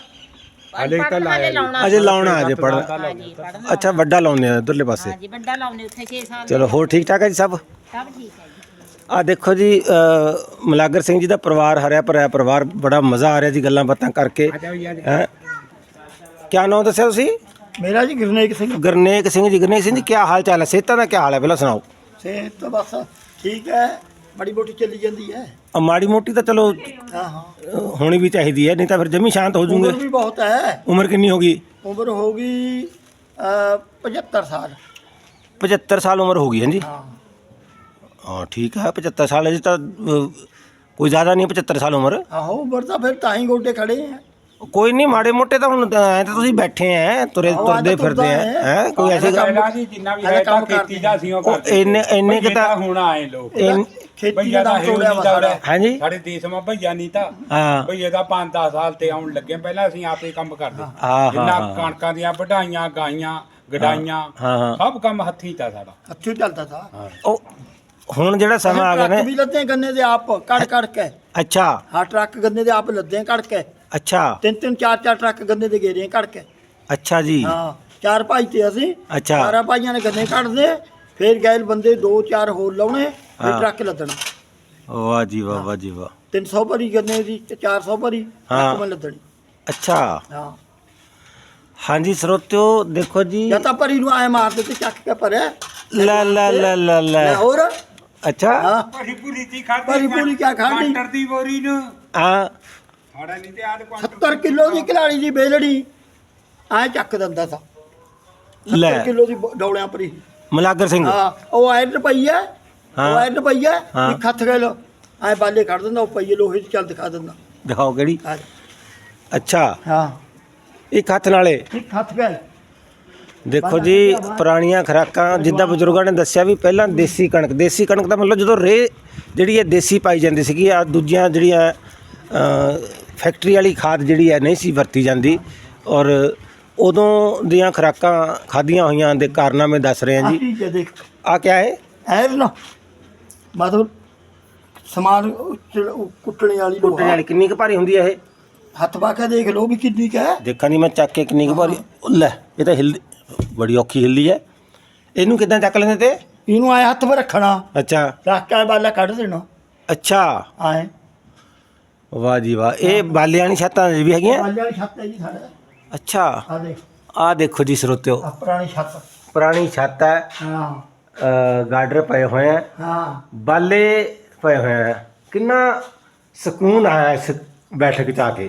ਹਾਲੇ ਤਾਂ ਲਾਇਆ ਅਜੇ ਲਾਉਣਾ ਅਜੇ ਪੜਦਾ ਹਾਂਜੀ ਪੜਨਾ ਅੱਛਾ ਵੱਡਾ ਲਾਉਂਦੇ ਆ ਉਧਰਲੇ ਪਾਸੇ? ਹਾਂਜੀ ਵੱਡਾ ਲਾਉਣੇ ਉੱਥੇ 6 ਸਾਲ ਚਲੋ ਹੋਰ ਠੀਕ ਠਾਕ ਹੈ ਜੀ ਸਭ? ਸਭ ਠੀਕ ਹੈ ਜੀ। ਆ ਦੇਖੋ ਜੀ ਅ, ਮਲਾਗਰ ਸਿੰਘ ਜੀ ਦਾ ਪਰਿਵਾਰ ਹਰਿਆ ਭਰਿਆ ਪਰਿਵਾਰ ਬੜਾ ਮਜ਼ਾ ਆ ਰਿਹਾ ਜੀ ਗੱਲਾਂ ਬਾਤਾਂ ਕਰਕੇ। ਹੈ? ਕਿਆ ਨਾਮ ਦੱਸਿਆ ਤੁਸੀਂ? ਮੇਰਾ ਜੀ ਗਰਨੇਕ ਸਿੰਘ। ਗਰਨੇਕ ਸਿੰਘ ਜੀ ਗਰਨੇਕ ਸਿੰਘ ਜੀ ਕੀ ਹਾਲ ਚਾਲ ਹੈ? ਸਿਹਤਾਂ ਦਾ ਕੀ ਹਾਲ ਹੈ? ਪਹਿਲਾਂ ਸੁਣਾਓ। ਸਿਹਤ ਤਾਂ ਬਸ ਠੀਕ ਹੈ ਬੜੀ ਬੋਟੀ ਚੱਲੀ ਜਾਂਦੀ ਹੈ। ਆ ਮਾੜੀ ਮੋਟੀ ਤਾਂ ਚਲੋ ਹਾਂ ਹਾਂ ਅ, ਹੋਣੀ ਵੀ ਚਾਹੀਦੀ ਹੈ ਨਹੀਂ ਤਾਂ ਫਿਰ ਜਮੀ ਸ਼ਾਂਤ ਹੋ ਉਮਰ ਜੂਗੇ ਵੀ ਬਹੁਤ ਹੈ। ਉਮਰ ਕਿੰਨੀ ਹੋ ਗਈ? ਉਮਰ ਹੋ ਗਈ ਅ, 75 ਸਾਲ। 75 ਸਾਲ ਉਮਰ ਹੋ ਗਈ ਹੈ ਜੀ ਹਾਂ। ਹਾਂ ਠੀਕ ਹੈ 75 ਸਾਲ ਅਜੇ ਤਾਂ ਅ, ਕੋਈ ਜ਼ਿਆਦਾ ਨਹੀਂ ਹੈ 75 ਸਾਲ ਉਮਰ। ਆਹੋ ਉਮਰ ਤਾਂ ਫਿਰ ਤਾਂ ਹੀ ਗੋਡੇ ਖੜੇ ਆ ਕੋਈ ਨਹੀਂ ਮਾੜੇ ਮੋਟੇ ਤਾਂ ਹੁਣ ਐ ਤਾਂ ਤੁਸੀਂ ਬੈਠੇ ਐ ਤੁਰੇ ਆਹੋ, ਅੱਜ ਤੁਰਦੇ ਫਿਰਦੇ ਤੁਰਦਾ ਐ ਹੈ। ਕੋਈ ਐਸੀ ਗੱਲ ਪਹਿਲਾਂ ਜੀ ਜਿੰਨਾ ਵੀ ਹੈ ਕੰਮ ਤਾਂ ਖੇਤੀ ਦਾ ਸੀ ਉਹ ਉਹ ਕਰਦੇ ਇੰਨੇ ਇੰਨੇ ਕਿ ਤਾਂ ਹੁਣ ਆਏ ਲੋਕ। ਇੰਨ- ਖੇਤੀ ਦਾ ਦਾ ਨਾਮ ਤੋੜਿਆ ਵਾ ਸਾਡਾ। ਹਾਂਜੀ। ਸਾਡੇ ਦੇਸ਼ ਮਾ ਭਈਆ ਨਹੀਂ ਤਾਂ। ਹਾਂ। ਭਈਏ ਦਾ 5-10 ਸਾਲ ਤੇ ਆਉਣ ਲੱਗੇ ਪਹਿਲਾਂ ਅਸੀਂ ਆਪੇ ਕੰਮ ਕਰਦੇ। ਹਾਂ, ਹਾਂ, ਜਿੰਨਾ ਹਾਂ। ਕਣਕਾਂ ਦੀਆਂ ਵਢਾਈਆਂ ਗਾਈਆਂ ਗਡਾਈਆਂ ਹਾਂ, ਹਾਂ। ਸਭ ਕੰਮ ਹੱਥੀਂ ਤਾਂ ਸਾਡਾ। ਹੱਥੋਂ ਚੱਲਦਾ ਥਾ ਉਹ ਹੁਣ ਜਿਹੜਾ ਸਮਾਂ ਆ ਗਿਆ ਟਰੱਕ ਨੇ ਵੀ ਲੱਦੇ ਗੰਨੇ ਦੇ ਆਪ ਕੜ ਕੜ ਕੇ। ਅੱਛਾ। ਹਾਂ ਟਰੱਕ ਗੰਨੇ ਦੇ ਆਪ ਲੱਦੇ ਕੜ ਕੇ। ਅੱਛਾ। ਤਿੰਨ ਤਿੰਨ ਚਾਰ ਚਾਰ ਟਰੱਕ ਗੰਨੇ ਦੇ ਗੇਰੇ ਕੜ ਕੇ। ਅੱਛਾ ਜੀ। ਹਾਂ ਚਾਰ ਭਾਈ ਤੇ ਅਸੀਂ। ਅੱਛਾ। ਚਾਰਾਂ ਭਾਈਆਂ ਨੇ ਗੰਨੇ ਕੱਢਦੇ। ਫਿਰ ਗੈਲ ਬੰਦੇ ਦੋ ਚਾਰ ਹੋਰ ਲਾਉਣੇ। ਫਿਰ ਹਾਂ। ਟਰੱਕ ਲੱਦਣਾ। ਵਾਹ ਜੀ ਵਾਹ ਵਾਹ ਜੀ ਵਾਹ। 300 ਭਰੀ ਗੰਨੇ ਦੀ ਤੇ 400 ਭਰੀ ਹਾਂ। ਟਰੱਕ ਮੈਂ ਲੱਦਣੀ। ਅੱਛਾ। ਹਾਂ। ਹਾਂਜੀ ਸਰੋਤਿਓ ਦੇਖੋ ਜੀ। ਜਾਂ ਤਾਂ ਭਰੀ ਨੂੰ ਆਏ ਮਾਰਦੇ ਤੇ ਚੱਕ ਕੇ ਭਰਿਆ। ਲਾ ਲਾ ਲਾ ਲਾ ਲੈ। ਲਾ ਹੋਰ? ਅੱਛਾ। ਹਾਂ। ਭਰੀ ਪੂਰੀ ਤੀ ਖਾਦੀ ਭਰੀ ਪੂਰੀ ਕਿਆ ਖਾਧੀ? ਕੁਆਂਟਰ ਦੀ ਬੋਰੀ ਨੂੰ? ਹਾਂ। ਸਾਡਾ ਨਹੀਂ ਤੇ ਆਦ ਕੁਆਂਟਰ 70 ਕਿਲੋ ਦੀ ਖਿਲਾੜੀ ਦੀ ਬੇਲੜੀ। ਐ ਚੱਕ ਦਿੰਦਾ ਸੀ 70 ਲੈ ਕਿਲੋ ਦੀ ਬ- ਡੌਲਿਆਂ ਭਰੀ। ਮਲਾਗਰ ਸਿੰਘ। ਹਾਂ। ਉਹ ਐ। ਰੁਪਈਆ ਹਾਂ। ਉਹ ਐ ਰੁਪਈਆ ਹਾਂ। ਇੱਕ ਹੱਥ ਗਏ ਲੋ ਐ ਬਾਲੇ ਕੱਢ ਦਿੰਦਾ ਉਹ ਪਈਏ ਲੋਹੇ ਚ ਚੱਲ ਦਿਖਾ ਦਿੰਦਾ। ਦਿਖਾਓ ਕਿਹੜੀ? ਅੱਛਾ। ਹਾਂ। ਇੱਕ ਹੱਥ ਨਾਲੇ? ਇੱਕ ਹੱਥ ਗਏ ਦੇਖੋ ਜੀ ਪੁਰਾਣੀਆਂ ਖੁਰਾਕਾਂ ਜਿੱਦਾਂ ਬਜ਼ੁਰਗਾਂ ਨੇ ਦੱਸਿਆ ਵੀ ਪਹਿਲਾਂ ਦੇਸੀ ਕਣਕ ਦੇਸੀ ਕਣਕ ਦਾ ਮਤਲਬ ਜਦੋਂ ਰੇ ਜਿਹੜੀ ਹੈ ਦੇਸੀ ਪਾਈ ਜਾਂਦੀ ਸੀਗੀ ਆ ਦੂਜੀਆਂ ਜਿਹੜੀਆਂ ਅ, ਫੈਕਟਰੀ ਵਾਲੀ ਖਾਦ ਜਿਹੜੀ ਹੈ ਨਹੀਂ ਸੀ ਵਰਤੀ ਜਾਂਦੀ। ਔਰ ਉਦੋਂ ਦੀਆਂ ਖੁਰਾਕਾਂ ਖਾਧੀਆਂ ਹੋਈਆਂ ਦੇ ਕਾਰਨਾਮੇ ਦੱਸ ਰਹੇ ਹਾਂ ਜੀ। ਦੇਖ ਆ ਕਿਆ ਹੈ? ਐਰ ਨਾ ਮਤਲਬ ਸਮਾਨ ਕੁੱਟਣੇ ਵਾਲੀ ਕੁੱਟਣ ਲੋਹਾ। ਵਾਲੀ ਕਿੰਨੀ ਕੁ ਭਾਰੀ ਹੁੰਦੀ ਹੈ ਇਹ? ਹੱਥ ਪਾ ਕੇ ਦੇਖ ਲਓ ਵੀ ਕਿੰਨੀ ਕੁ ਹੈ। ਦੇਖਾਂ ਨਹੀਂ ਮੈਂ ਚੱਕ ਕੇ ਕਿੰਨੀ ਕੁ ਭਾਰੀ। ਲੈ ਇਹ ਤਾਂ ਹਿੱਲ ਬੜੀ ਔਖੀ ਹਿੱਲੀ ਹੈ। ਇਹਨੂੰ ਕਿਦਾਂ ਚੱਕ ਲੈਂਦੇ ਤੇ? ਇਹਨੂੰ ਆਏ ਹੱਥ 'ਤੇ ਰੱਖਣਾ। ਅੱਛਾ। ਰੱਖ ਕੇ ਬਾਲਾ ਕੱਢ ਦੇਣਾ। ਅੱਛਾ। ਆਏ। ਵਾਹ ਜੀ ਵਾਹ। ਇਹ ਬਾਲਿਆਂ ਵਾਲੀ ਛੱਤਾਂ ਵੀ ਹੈਗੀਆਂ? ਬਾਲਿਆਂ ਵਾਲੀ ਛੱਤ ਹੈ ਜੀ ਸਾਡੇ। ਅੱਛਾ। ਆ ਦੇਖ। ਆਹ ਦੇਖੋ ਜੀ ਸਰੋਤਿਓ। ਆ ਪੁਰਾਣੀ ਛੱਤ। ਪੁਰਾਣੀ ਛੱਤ ਹੈ। ਹਾਂ। ਅ, ਗਾਡਰ ਪਏ ਹੋਏ ਹੈ ਹਾਂ। ਬਾਲੇ ਪਏ ਹੋਏ ਹੈ ਕਿੰਨਾ ਸਕੂਨ ਆਇਆ ਇਸ ਬੈਠਕ ਚ ਆ ਕੇ।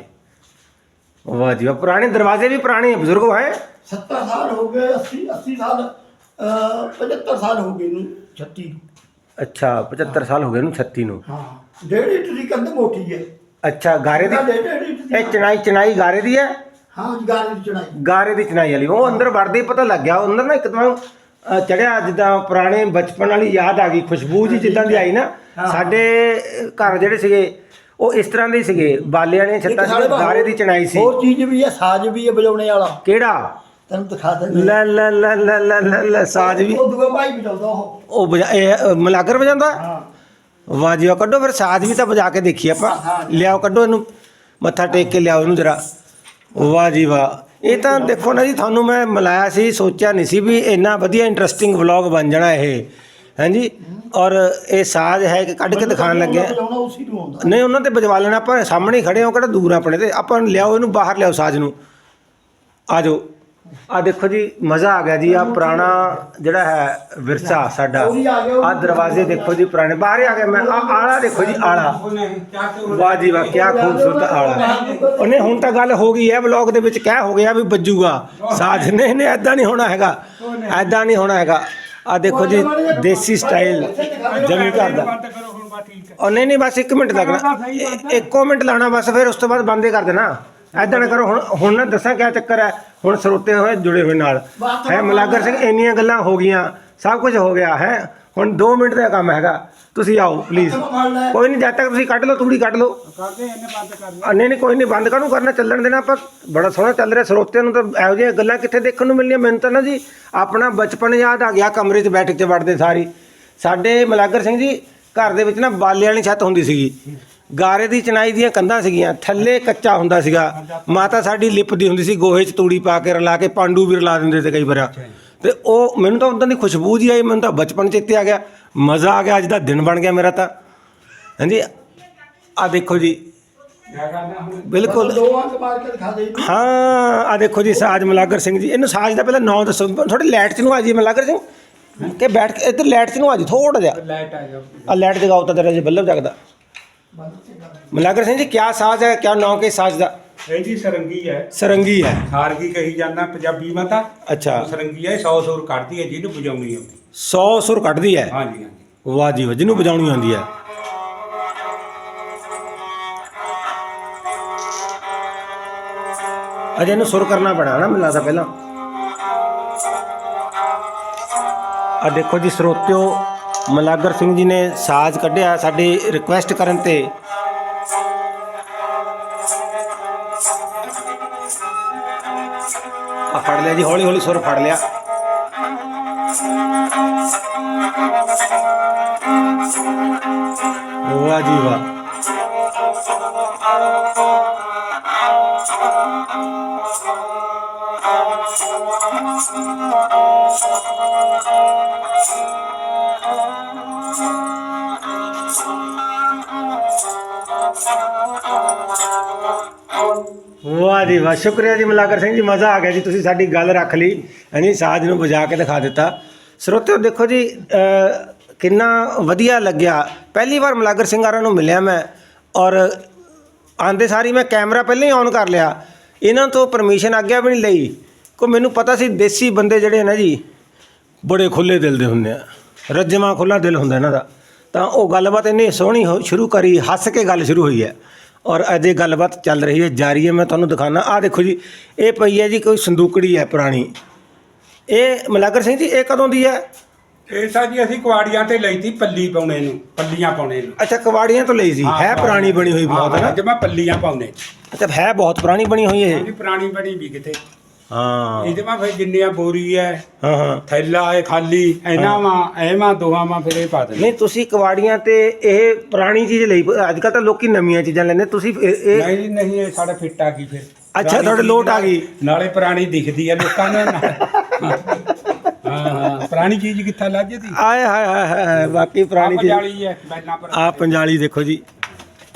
ਵਾਹ ਜੀ ਵਾਹ ਪੁਰਾਣੇ ਦਰਵਾਜ਼ੇ ਵੀ ਪੁਰਾਣੇ ਬਜ਼ੁਰਗ ਹੈ 70 ਸਾਲ ਹੋ ਗਏ 80 80 ਸਾਲ ਅ 75 ਸਾਲ ਹੋ ਗਏ ਨੂੰ 36 ਨੂੰ। ਅੱਛਾ 75 ਸਾਲ ਹੋ ਗਏ ਇਹਨੂੰ 36 ਨੂੰ। ਹਾਂ ਡੇਢ ਇੰਚ ਦੀ ਕੰਧ ਮੋਟੀ ਹੈ। ਅੱਛਾ ਗਾਰੇ ਦੀ ਡੇਢ ਡੇਢ ਇੰਚ ਦੀ ਇਹ ਚਣਾਈ ਚਣਾਈ ਗਾਰੇ ਦੀ ਹੈ? ਹਾਂ ਗਾਲੀ ਦੀ ਚੜਾਈ ਗਾਰੇ ਦੀ ਚਣਾਈ ਵਾਲੀ। ਉਹ ਅੰਦਰ ਵੜਦੇ ਹੀ ਪਤਾ ਲੱਗ ਗਿਆ। ਉਹ ਅੰਦਰ ਨਾ ਇੱਕਦਮ ਚੜਿਆ ਜਿੱਦਾਂ ਪੁਰਾਣੇ ਬਚਪਨ ਵਾਲੀ ਯਾਦ ਆ ਗਈ ਖੁਸ਼ਬੂ ਜੀ ਜਿੱਦਾਂ ਦੀ ਆਈ ਨਾ ਸਾਡੇ ਘਰ ਜਿਹੜੇ ਸੀਗੇ ਉਹ ਇਸ ਤਰ੍ਹਾਂ ਦੇ ਸੀਗੇ। ਬਾਲਿਆਂ ਨੇ ਛੱਤਾਂ ਸੀ ਗਾਰੇ ਦੀ ਚਣਾਈ ਸੀ। ਹੋਰ ਚੀਜ਼ ਵੀ ਹੈ ਸਾਜ਼ ਵੀ ਹੈ ਵਜਾਉਣੇ ਵਾਲਾ। ਕਿਹੜਾ? ਤੈਨੂੰ ਦਿਖਾ ਦਿੰਦੇ ਲੈ ਲੈ ਲੈ ਲੈ ਲੈ ਲੈ ਲੈ ਸਾਜ ਵੀ। ਉਹ ਦੂਆ ਭਾਈ ਵਜਾਉਂਦਾ ਉਹ। ਉਹ ਵਜਾ ਮਲਾਗਰ ਵਜਾਉਂਦਾ? ਹਾਂ। ਵਾਹ ਜੀ ਵਾਹ ਕੱਢੋ ਫਿਰ ਸਾਜ ਵੀ ਤਾਂ ਵਜਾ ਕੇ ਦੇਖੀ ਆਪਾਂ। ਲਿਆਓ ਕੱਢੋ ਇਹਨੂੰ। ਮੱਥਾ ਟੇਕ ਕੇ ਲਿਆਓ ਇਹਨੂੰ ਜਰਾ। ਵਾਹ ਜੀ ਵਾਹ। ਇਹ ਤਾਂ ਦੇਖੋ ਨਾ ਜੀ ਤੁਹਾਨੂੰ ਮੈਂ ਮਿਲਾਇਆ ਸੀ ਸੋਚਿਆ ਨਹੀਂ ਸੀ ਵੀ ਇੰਨਾ ਵਧੀਆ ਇੰਟਰਸਟਿੰਗ ਵਲੌਗ ਬਣ ਜਾਣਾ ਇਹ। ਹਾਂਜੀ? ਔਰ ਇਹ ਸਾਜ ਹੈ ਕਿ ਕੱਢ ਕੇ ਦਿਖਾਉਣ ਲੱਗੇ। ਆ। ਵਜਾਉਣਾ ਉਸੇ ਨੂੰ ਆਉਂਦਾ। ਨਹੀਂ ਉਹਨਾਂ ਤੇ ਵਜਵਾ ਲੈਣਾ ਆਪਾਂ ਸਾਹਮਣੇ ਹੀ ਖੜੇ ਹਾਂ ਉਹ ਕਿਹੜਾ ਦੂਰ ਆ ਆਪਣੇ ਤੇ। ਆਪਾਂ ਲਿਆਓ ਇਹਨੂੰ ਬਾਹਰ ਲਿਆਓ ਸਾਜ ਨੂੰ। ਆ ਜਾਓ। ਆ ਦੇਖੋ ਜੀ ਮਜ਼ਾ ਆ ਗਿਆ ਜੀ ਆ ਪੁਰਾਣਾ ਜਿਹੜਾ ਹੈ ਵਿਰਸਾ ਸਾਡਾ। ਆ ਦਰਵਾਜ਼ੇ ਦੇਖੋ ਜੀ ਪੁਰਾਣੇ। ਬਾਹਰ ਆ ਗਿਆ ਮੈਂ। ਆ ਆਲਾ ਦੇਖੋ ਜੀ ਆਲਾ। ਵਾਹ ਜੀ ਵਾਹ ਕੀ ਖੂਬਸੂਰਤ ਆਲਾ। ਉਹਨੇ ਹੁਣ ਤਾਂ ਗੱਲ ਹੋ ਗਈ ਹੈ ਬਲੌਗ ਦੇ ਵਿੱਚ ਕਹਿ ਹੋ ਗਿਆ ਵੀ ਵੱਜੂਗਾ। ਸਾਜ ਨਹੀਂ ਨਹੀਂ ਐਦਾਂ ਨਹੀਂ ਹੋਣਾ ਹੈਗਾ। ਐਦਾਂ ਨਹੀਂ ਹੋਣਾ ਹੈਗਾ। ਆ ਦੇਖੋ ਜੀ ਦੇਸੀ ਸਟਾਈਲ ਜਮੀ ਘਰ ਦਾ। ਉਹ ਨਹੀਂ ਨਹੀਂ ਬਸ 1 ਮਿੰਟ ਲੱਗਣਾ। ਇ- ਇੱਕੋ ਮਿੰਟ ਲਾਣਾ ਬਸ ਫਿਰ ਉਸ ਤੋਂ ਬਾਅਦ ਬੰਦੇ ਕਰ ਦੇਣਾ। ਐਦਾਂ ਨਾ ਕਰੋ ਹੁਣ ਹੁਣ ਨਾ ਦੱਸਾਂ ਕਿਆ ਚੱਕਰ ਹੈ। ਹੁਣ ਸਰੋਤੇ ਹੋਏ ਜੁੜੇ ਹੋਏ ਨਾਲ। ਹੈ ਮਲਾਗਰ ਸਿੰਘ ਇੰਨੀਆਂ ਗੱਲਾਂ ਹੋ ਗਈਆਂ। ਸਭ ਕੁਝ ਹੋ ਗਿਆ ਹੈ। ਹੁਣ 2 ਮਿੰਟ ਦਾ ਕੰਮ ਹੈਗਾ। ਤੁਸੀਂ ਆਓ ਪਲੀਜ਼ ਕੋਈ ਨਹੀਂ ਜਦ ਤੱਕ ਤੁਸੀਂ ਕੱਢ ਲਓ ਤੂੜੀ ਕੱਢ ਲਓ। ਨਹੀਂ ਨਹੀਂ ਕੋਈ ਨਹੀਂ ਬੰਦ ਕਾਹਨੂੰ ਕਰਨਾ? ਚੱਲਣ ਦੇਣਾ ਆਪਾਂ। ਬੜਾ ਸੋਹਣਾ ਚੱਲ ਰਿਹਾ ਸਰੋਤਿਆਂ ਨੂੰ ਤਾਂ ਇਹੋ ਜਿਹੀਆਂ ਗੱਲਾਂ ਕਿੱਥੇ ਦੇਖਣ ਨੂੰ ਮਿਲਣੀਆਂ? ਮੈਨੂੰ ਤਾਂ ਨਾ ਜੀ ਆਪਣਾ ਬਚਪਨ ਯਾਦ ਆ ਗਿਆ ਕਮਰੇ 'ਚ ਬੈਠ ਕੇ ਵੜਦੇ ਸਾਰੀ। ਸਾਡੇ ਮਲਾਗਰ ਸਿੰਘ ਜੀ ਘਰ ਦੇ ਵਿੱਚ ਨਾ ਬਾਲੇ ਵਾਲੀ ਛੱਤ ਹੁੰਦੀ ਸੀਗੀ। ਗਾਰੇ ਦੀ ਚਣਾਈ ਦੀਆਂ ਕੰਧਾਂ ਸੀਗੀਆਂ ਥੱਲੇ ਕੱਚਾ ਹੁੰਦਾ ਸੀਗਾ। ਮਾਤਾ ਸਾਡੀ ਲਿਪਦੀ ਹੁੰਦੀ ਸੀ ਗੋਹੇ 'ਚ ਤੂੜੀ ਪਾ ਕੇ ਰਲਾ ਕੇ ਪਾਂਡੂ ਵੀ ਰਲਾ ਦਿੰਦੇ ਤੇ ਕਈ ਵਾਰ। ਤੇ ਉਹ ਮੈਨੂੰ ਤਾਂ ਉਦੋਂ ਦੀ ਖੁਸ਼ਬੂ ਜੀ ਆਈ ਮੈਨੂੰ ਤਾਂ ਬਚਪਨ ਚੇਤੇ ਆ ਗਿਆ। ਮਜ਼ਾ ਆ ਗਿਆ ਅੱਜ ਦਾ ਦਿਨ ਬਣ ਗਿਆ ਮੇਰਾ ਤਾਂ। ਹਾਂਜੀ ਆ ਦੇਖੋ ਜੀ। ਬਿਲਕੁਲ। ਹਾਂ ਆ ਦੇਖੋ ਜੀ ਸਾਜ ਮਲਾਗਰ ਸਿੰਘ ਜੀ। ਇਹਨੂੰ ਸਾਜ ਦਾ ਪਹਿਲਾਂ ਨਾਂ ਦੱਸੋ। ਥੋੜੇ ਲਾਈਟ ਚ ਨੂੰ ਆ ਜੀ ਮਲਾਗਰ ਸਿੰਘ। ਕਿ ਬੈਠ ਕੇ ਇੱਧਰ ਲਾਈਟ ਚ ਨੂੰ ਆ ਜੀ ਥੋੜਾ ਜਿਹਾ। ਲਾਈਟ ਆ ਜਾਓ ਆ ਲਾਈਟ ਜਗਾਓ ਤਾਂ ਤੇਰਾ ਜੀ ਬੱਲਬ ਜਗਦਾ। ਮਲਾਗਰ ਸਿੰਘ ਜੀ ਕੀ ਸਾਜ ਹੈ ਕੀ ਨਾਂ ਕੇ ਸਾਜ ਦਾ? ਇਹ ਜੀ ਸਰੰਗੀ ਹੈ। ਸਰੰਗੀ ਹੈ। ਸਾਰਗੀ ਕਹੀ ਜਾਂਦਾ ਪੰਜਾਬੀ ਮਾ ਤਾਂ ਅੱਛਾ ਸਰੰਗੀ ਹੈ 100 ਸੁਰ ਕੱਢਦੀ ਹੈ ਜਿਹਨੂੰ ਵਜਾਉਣੀ ਆਉਂਦੀ। 100 ਸੁਰ ਕੱਢਦੀ ਹੈ? ਹਾਂਜੀ ਹਾਂਜੀ। ਵਾਹ ਜੀ ਵਾਹ ਜਿਹਨੂੰ ਵਜਾਉਣੀ ਆਉਂਦੀ ਹੈ। ਅਜੇ ਇਹਨੂੰ ਸੁਰ ਕਰਨਾ ਪੈਣਾ ਨਾ ਮੈਨੂੰ ਲੱਗਦਾ ਪਹਿਲਾਂ। ਆ ਦੇਖੋ ਜੀ ਸਰੋਤਿਓ ਮਲਾਗਰ ਸਿੰਘ ਜੀ ਨੇ ਸਾਜ਼ ਕੱਢਿਆ, ਸਾਡੀ ਰਿਕੁਐਸਟ ਕਰਨ ਤੇ। ਆ ਫੜ ਲਿਆ ਜੀ ਹੌਲੀ ਹੌਲੀ ਸੁਰ ਫੜ ਲਿਆ। ਵਾਹ ਜੀ ਵਾਹ। ਵਾਹ ਜੀ ਵਾਹ ਸ਼ੁਕਰੀਆ ਜੀ ਮਲਾਕਰ ਸਿੰਘ ਜੀ, ਮਜ਼ਾ ਆ ਗਿਆ ਜੀ, ਤੁਸੀਂ ਸਾਡੀ ਗੱਲ ਰੱਖ ਲਈ ਹਾਂਜੀ ਸਾਜ ਨੂੰ ਵਜਾ ਕੇ ਦਿਖਾ ਦਿੱਤਾ। ਸਰੋਤਿਓ, ਦੇਖੋ ਜੀ ਕਿੰਨਾ ਵਧੀਆ ਲੱਗਿਆ। ਪਹਿਲੀ ਵਾਰ ਮਲਾਕਰ ਸਿੰਘਾਰਾਂ ਨੂੰ ਮਿਲਿਆ ਮੈਂ, ਔਰ ਆਂਦੇ ਸਾਰੀ ਮੈਂ ਕੈਮਰਾ ਪਹਿਲਾਂ ਹੀ ਔਨ ਕਰ ਲਿਆ। ਇਹਨਾਂ ਤੋਂ ਪਰਮਿਸ਼ਨ ਆਗਿਆ ਵੀ ਨਹੀਂ ਲਈ। ਕੋ ਮੈਨੂੰ ਪਤਾ ਸੀ, ਦੇਸੀ ਬੰਦੇ ਜਿਹੜੇ ਨਾ ਜੀ, ਬੜੇ ਖੁੱਲੇ ਦਿਲ ਦੇ ਹੁੰਦੇ ਆ। ਰੱਜਵਾ ਖੁੱਲਾ ਦਿਲ ਹੁੰਦਾ ਇਹਨਾਂ ਦਾ। ਤਾਂ ਉਹ ਗੱਲਬਾਤ ਇੰਨੀ ਸੋਹਣੀ ਹੋ- ਸ਼ੁਰੂ ਕਰੀ, ਹੱਸ ਕੇ ਗੱਲ ਸ਼ੁਰੂ ਹੋਈ ਹੈ। ਔਰ ਅਜੇ ਗੱਲਬਾਤ ਚੱਲ ਰਹੀ ਹੈ ਜਾਰੀ ਹੈ ਮੈਂ ਤੁਹਾਨੂੰ ਦਿਖਾਣਾ ਆਹ ਦੇਖੋ ਜੀ ਇਹ ਪਈ ਹੈ ਜੀ ਕੋਈ ਸੰਦੂਕੜੀ ਹੈ ਪੁਰਾਣੀ। ਇਹ ਮਲਾਗਰ ਸਿੰਘ ਜੀ ਇਹ ਕਦੋਂ ਦੀ ਹੈ? ਇਹ ਤਾਂ ਜੀ ਅਸੀਂ ਕੁਆੜੀਆਂ ਤੇ ਲਈ ਤੀ ਪੱਲੀ ਪਾਉਣੇ ਨੂੰ ਪੱਲੀਆਂ ਪਾਉਣੇ ਨੂੰ। ਅੱਛਾ ਕਵਾੜੀਆਂ ਤੋਂ ਲਈ ਸੀ। ਹੈ ਪੁਰਾਣੀ ਬਣੀ ਹੋਈ ਬਹੁਤ ਹੈ ਨਾ? ਅੱਜ ਮੈਂ ਪੱਲੀਆਂ ਪਾਉਣੇ। ਅੱਛਾ ਹੈ ਬਹੁਤ ਪੁਰਾਣੀ ਬਣੀ ਹੋਈ ਇਹ। ਜੀ ਪੁਰਾਣੀ ਬਣੀ ਵੀ ਕਿਤੇ। ਹਾਂ। ਇਹਦੇ ਮਾ ਫਿਰ ਜਿੰਨੀਆਂ ਬੋਰੀ ਹੈ ਹਾਂ ਹਾਂ। ਥੈਲਾ ਹੈ ਖਾਲੀ ਇਹਨਾਂ ਮਾ ਐਮਾ ਦੋਹਾਂ ਮਾ ਫਿਰ ਇਹ ਪਾ ਦੇ ਨਹੀਂ ਤੁਸੀਂ ਕਵਾੜੀਆਂ ਤੇ ਇਹ ਪੁਰਾਣੀ ਚੀਜ਼ ਲਈ ਅੱਜ ਕੱਲ ਤਾਂ ਲੋਕੀ ਨਵੀਆਂ ਚੀਜ਼ਾਂ ਲੈਂਦੇ ਤੁਸੀਂ ਇਹ ਇਹ- ਨਹੀਂ ਨਹੀਂ ਇਹ ਸਾਡਾ ਫਿੱਟ ਆ ਗਈ ਫਿਰ? ਅੱਛਾ, ਤੁਹਾਡੇ ਲੋਟ ਆ ਗਈ। ਨਾਲੇ ਪੁਰਾਣੀ ਦਿਖਦੀ ਹੈ ਲੋਕਾਂ ਨੂੰ। ਹਾਂ ਹਾਂ ਪੁਰਾਣੀ ਚੀਜ਼ ਕਿੱਥਾ ਲੱਜਦੀ? ਆਏ ਹਾਏ ਹਾਏ ਬਾਕੀ ਪੁਰਾਣੀ ਚੀਜ਼। ਜਾਲੀ ਹੈ ਬੈਲਾਂ ਪਰ ਆ ਪੰਜਾਲੀ ਦੇਖੋ ਜੀ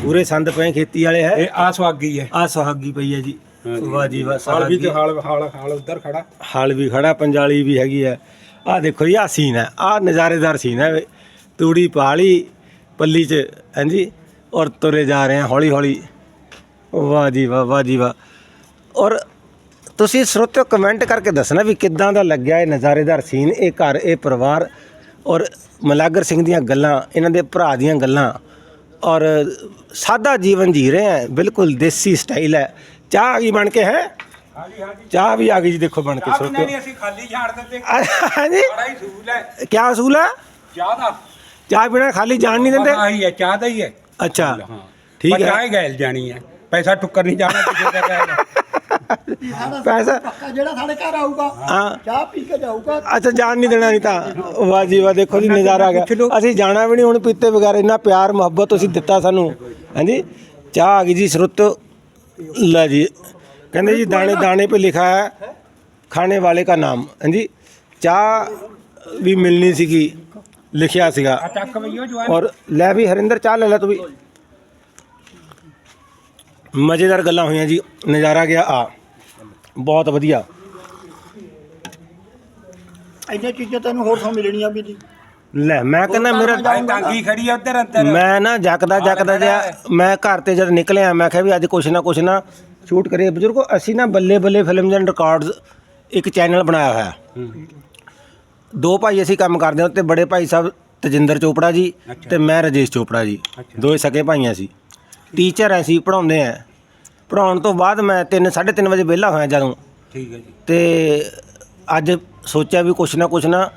ਪੂਰੇ ਸੰਦ ਪਏ ਖੇਤੀ ਵਾਲੇ ਹੈ। ਇਹ ਆ ਸਵਾਗੀ ਹੈ ਆ ਸੁਹਾਗੀ ਪਈ ਹੈ ਜੀ। ਵਾਹ ਜੀ ਵਾਹ ਹਾਲ ਵੀ ਤੇ ਹਾਲ ਹਾਲ ਹਾਲ ਉਧਰ ਖੜਾ। ਹਲ ਵੀ ਖੜਾ ਪੰਜਾਲੀ ਵੀ ਹੈਗੀ ਹੈ ਆ ਦੇਖੋ ਜੀ ਆ ਸੀਨ ਹੈ ਆ ਨਜ਼ਾਰੇਦਾਰ ਸੀਨ ਹੈ ਤੂੜੀ ਪਾਲੀ ਪੱਲੀ 'ਚ ਹਾਂਜੀ ਔਰ ਤੁਰੇ ਜਾ ਰਹੇ ਹਾਂ ਹੌਲੀ ਹੌਲੀ। ਵਾਹ ਜੀ ਵਾਹ ਵਾਹ ਜੀ ਵਾਹ। ਔਰ ਤੁਸੀਂ ਸਰੋਤਿਓ ਕਮੈਂਟ ਕਰਕੇ ਦੱਸਣਾ ਵੀ ਕਿੱਦਾਂ ਦਾ ਲੱਗਿਆ ਇਹ ਨਜ਼ਾਰੇਦਾਰ ਸੀਨ ਇਹ ਘਰ ਇਹ ਪਰਿਵਾਰ ਔਰ ਮਲਾਗਰ ਸਿੰਘ ਦੀਆਂ ਗੱਲਾਂ ਇਹਨਾਂ ਦੇ ਭਰਾ ਦੀਆਂ ਗੱਲਾਂ। ਔਰ ਸਾਦਾ ਜੀਵਨ ਜੀ ਰਹੇ ਹੈ ਬਿਲਕੁਲ ਦੇਸੀ ਸਟਾਈਲ ਹੈ ਚਾਹ ਆ ਗਈ ਬਣ ਕੇ ਹੈ? ਹਾਂਜੀ ਹਾਂਜੀ। ਚਾਹ ਵੀ ਆ ਗਈ ਜੀ ਦੇਖੋ ਬਣ ਕੇ ਚਾਹ ਪੀਣਾ ਸਰੋਤਿਓ ਨਹੀਂ ਅਸੀਂ ਖਾਲੀ ਛਾੜ ਦਿੰਦੇ। ਹਾਂਜੀ। ਬੜਾ ਹੀ ਸੂਲ ਹੈ। ਕੀ ਅਸੂਲ ਹੈ ਚਾਹ ਦਾ। ਚਾਹ ਪੀਣਾ ਖਾਲੀ ਜਾਣ ਨਹੀਂ ਦਿੰਦੇ? ਆਹੀ ਹੈ ਚਾਹ ਦਾ ਹੀ ਹੈ। ਅੱਛਾ ਹਾਂ। ਠੀਕ ਪਰ ਹੈ। ਚਾਹ ਹੀ ਗੈਲ ਜਾਣੀ ਹੈ। ਪੈਸਾ ਟੁੱਕਰ ਨਹੀਂ ਜਾਣਾ ਕਿਸੇ ਦਾ ਗੈਲ ਸਾਡਾ ਪੈਸਾ ਪੱਕਾ ਜਿਹੜਾ ਸਾਡੇ ਘਰ ਆਊਗਾ ਹਾਂ। ਚਾਹ ਪੀ ਕੇ ਜਾਊਗਾ। ਅੱਛਾ ਜਾਣ ਨਹੀਂ ਦੇਣਾ ਨਹੀਂ ਤਾਂ। ਵਾਹ ਜੀ ਵਾਹ ਦੇਖੋ ਜੀ ਨਜ਼ਾਰਾ ਆ ਗਿਆ। ਅਸੀਂ ਜਾਣਾ ਵੀ ਨਹੀਂ ਹੁਣ ਪੀਤੇ ਬਗੈਰ ਇੰਨਾ ਪਿਆਰ ਮੁਹੱਬਤ ਤੁਸੀਂ ਦਿੱਤਾ ਸਾਨੂੰ। ਹਾਂਜੀ। ਚਾਹ ਆ ਗਈ ਜੀ ਸਰੁੱਤ ਲੈ ਜੀ ਕਹਿੰਦੇ ਜੀ ਦਾਣੇ ਦਾਣੇ पे लिखा है ਖਾਣੇ ਵਾਲੇ ਦਾ ਨਾਮ ਹਾਂਜੀ ਚਾਹ ਵੀ ਮਿਲਣੀ ਸੀਗੀ ਲਿਖਿਆ ਸੀਗਾ ਆ ਚੱਕ ਬਈਓ ਜਵਾਨ ਔਰ ਲੈ ਵੀ ਹਰਿੰਦਰ ਚਾਹ ਲੈ ਲੈ ਤੂੰ ਵੀ ਮਜ਼ੇਦਾਰ ਗੱਲਾਂ ਹੋਈਆਂ ਜੀ ਨਜ਼ਾਰਾ ਗਿਆ ਆ ਬਹੁਤ ਵਧੀਆ ਇੰਨੀਆਂ ਚੀਜ਼ਾਂ ਤੈਨੂੰ ਹੋਰ ਤੋਂ ਮਿਲਣੀਆਂ ਵੀ ਨਹੀਂ ਲੈ ਮੈਂ ਕਹਿੰਦਾ ਮੇਰਾ ਭਾਈ ਟਾਂਗੀ ਖੜੀ ਆ ਉੱਧਰ ਅੰਦਰ। ਮੈਂ ਨਾ ਜੱਕਦਾ ਜੱਕਦਾ ਜਿਹਾ ਮੈਂ ਘਰ ਤੇ ਜਦ ਨਿਕਲਿਆ ਮੈਂ ਕਿਹਾ ਵੀ ਅੱਜ ਕੁਛ ਨਾ ਕੁਛ ਨਾ ਸ਼ੂਟ ਕਰੀਏ। ਬਜ਼ੁਰਗੋ ਅਸੀਂ ਨਾ Balle Balle films and records ਇੱਕ ਚੈਨਲ ਬਣਾਇਆ ਹੋਇਆ। ਦੋ ਭਾਈ ਅਸੀਂ ਕੰਮ ਕਰਦੇ ਹਾਂ ਤੇ ਬੜੇ ਭਾਈ ਸਾਹਿਬ ਤਜਿੰਦਰ ਚੋਪੜਾ ਜੀ ਤੇ ਮੈਂ ਰਜੇਸ਼ ਚੋਪੜਾ ਜੀ। ਦੋਏ ਸਕੇ ਭਾਈਆਂ ਸੀ। ਟੀਚਰ ਐ ਸੀ ਪੜਾਉਂਦੇ ਆ ਪੜਾਉਣ ਤੋਂ ਬਾਅਦ ਮੈਂ 3 3:30 ਵਜੇ ਵਿਹਲਾ ਹੋਇਆ ਜਦੋਂ। ਠੀਕ ਹੈ ਜੀ। ਤੇ ਅੱਜ ਸੋਚਿਆ ਵੀ ਕੁਛ ਨਾ ਕੁਛ ਨਾ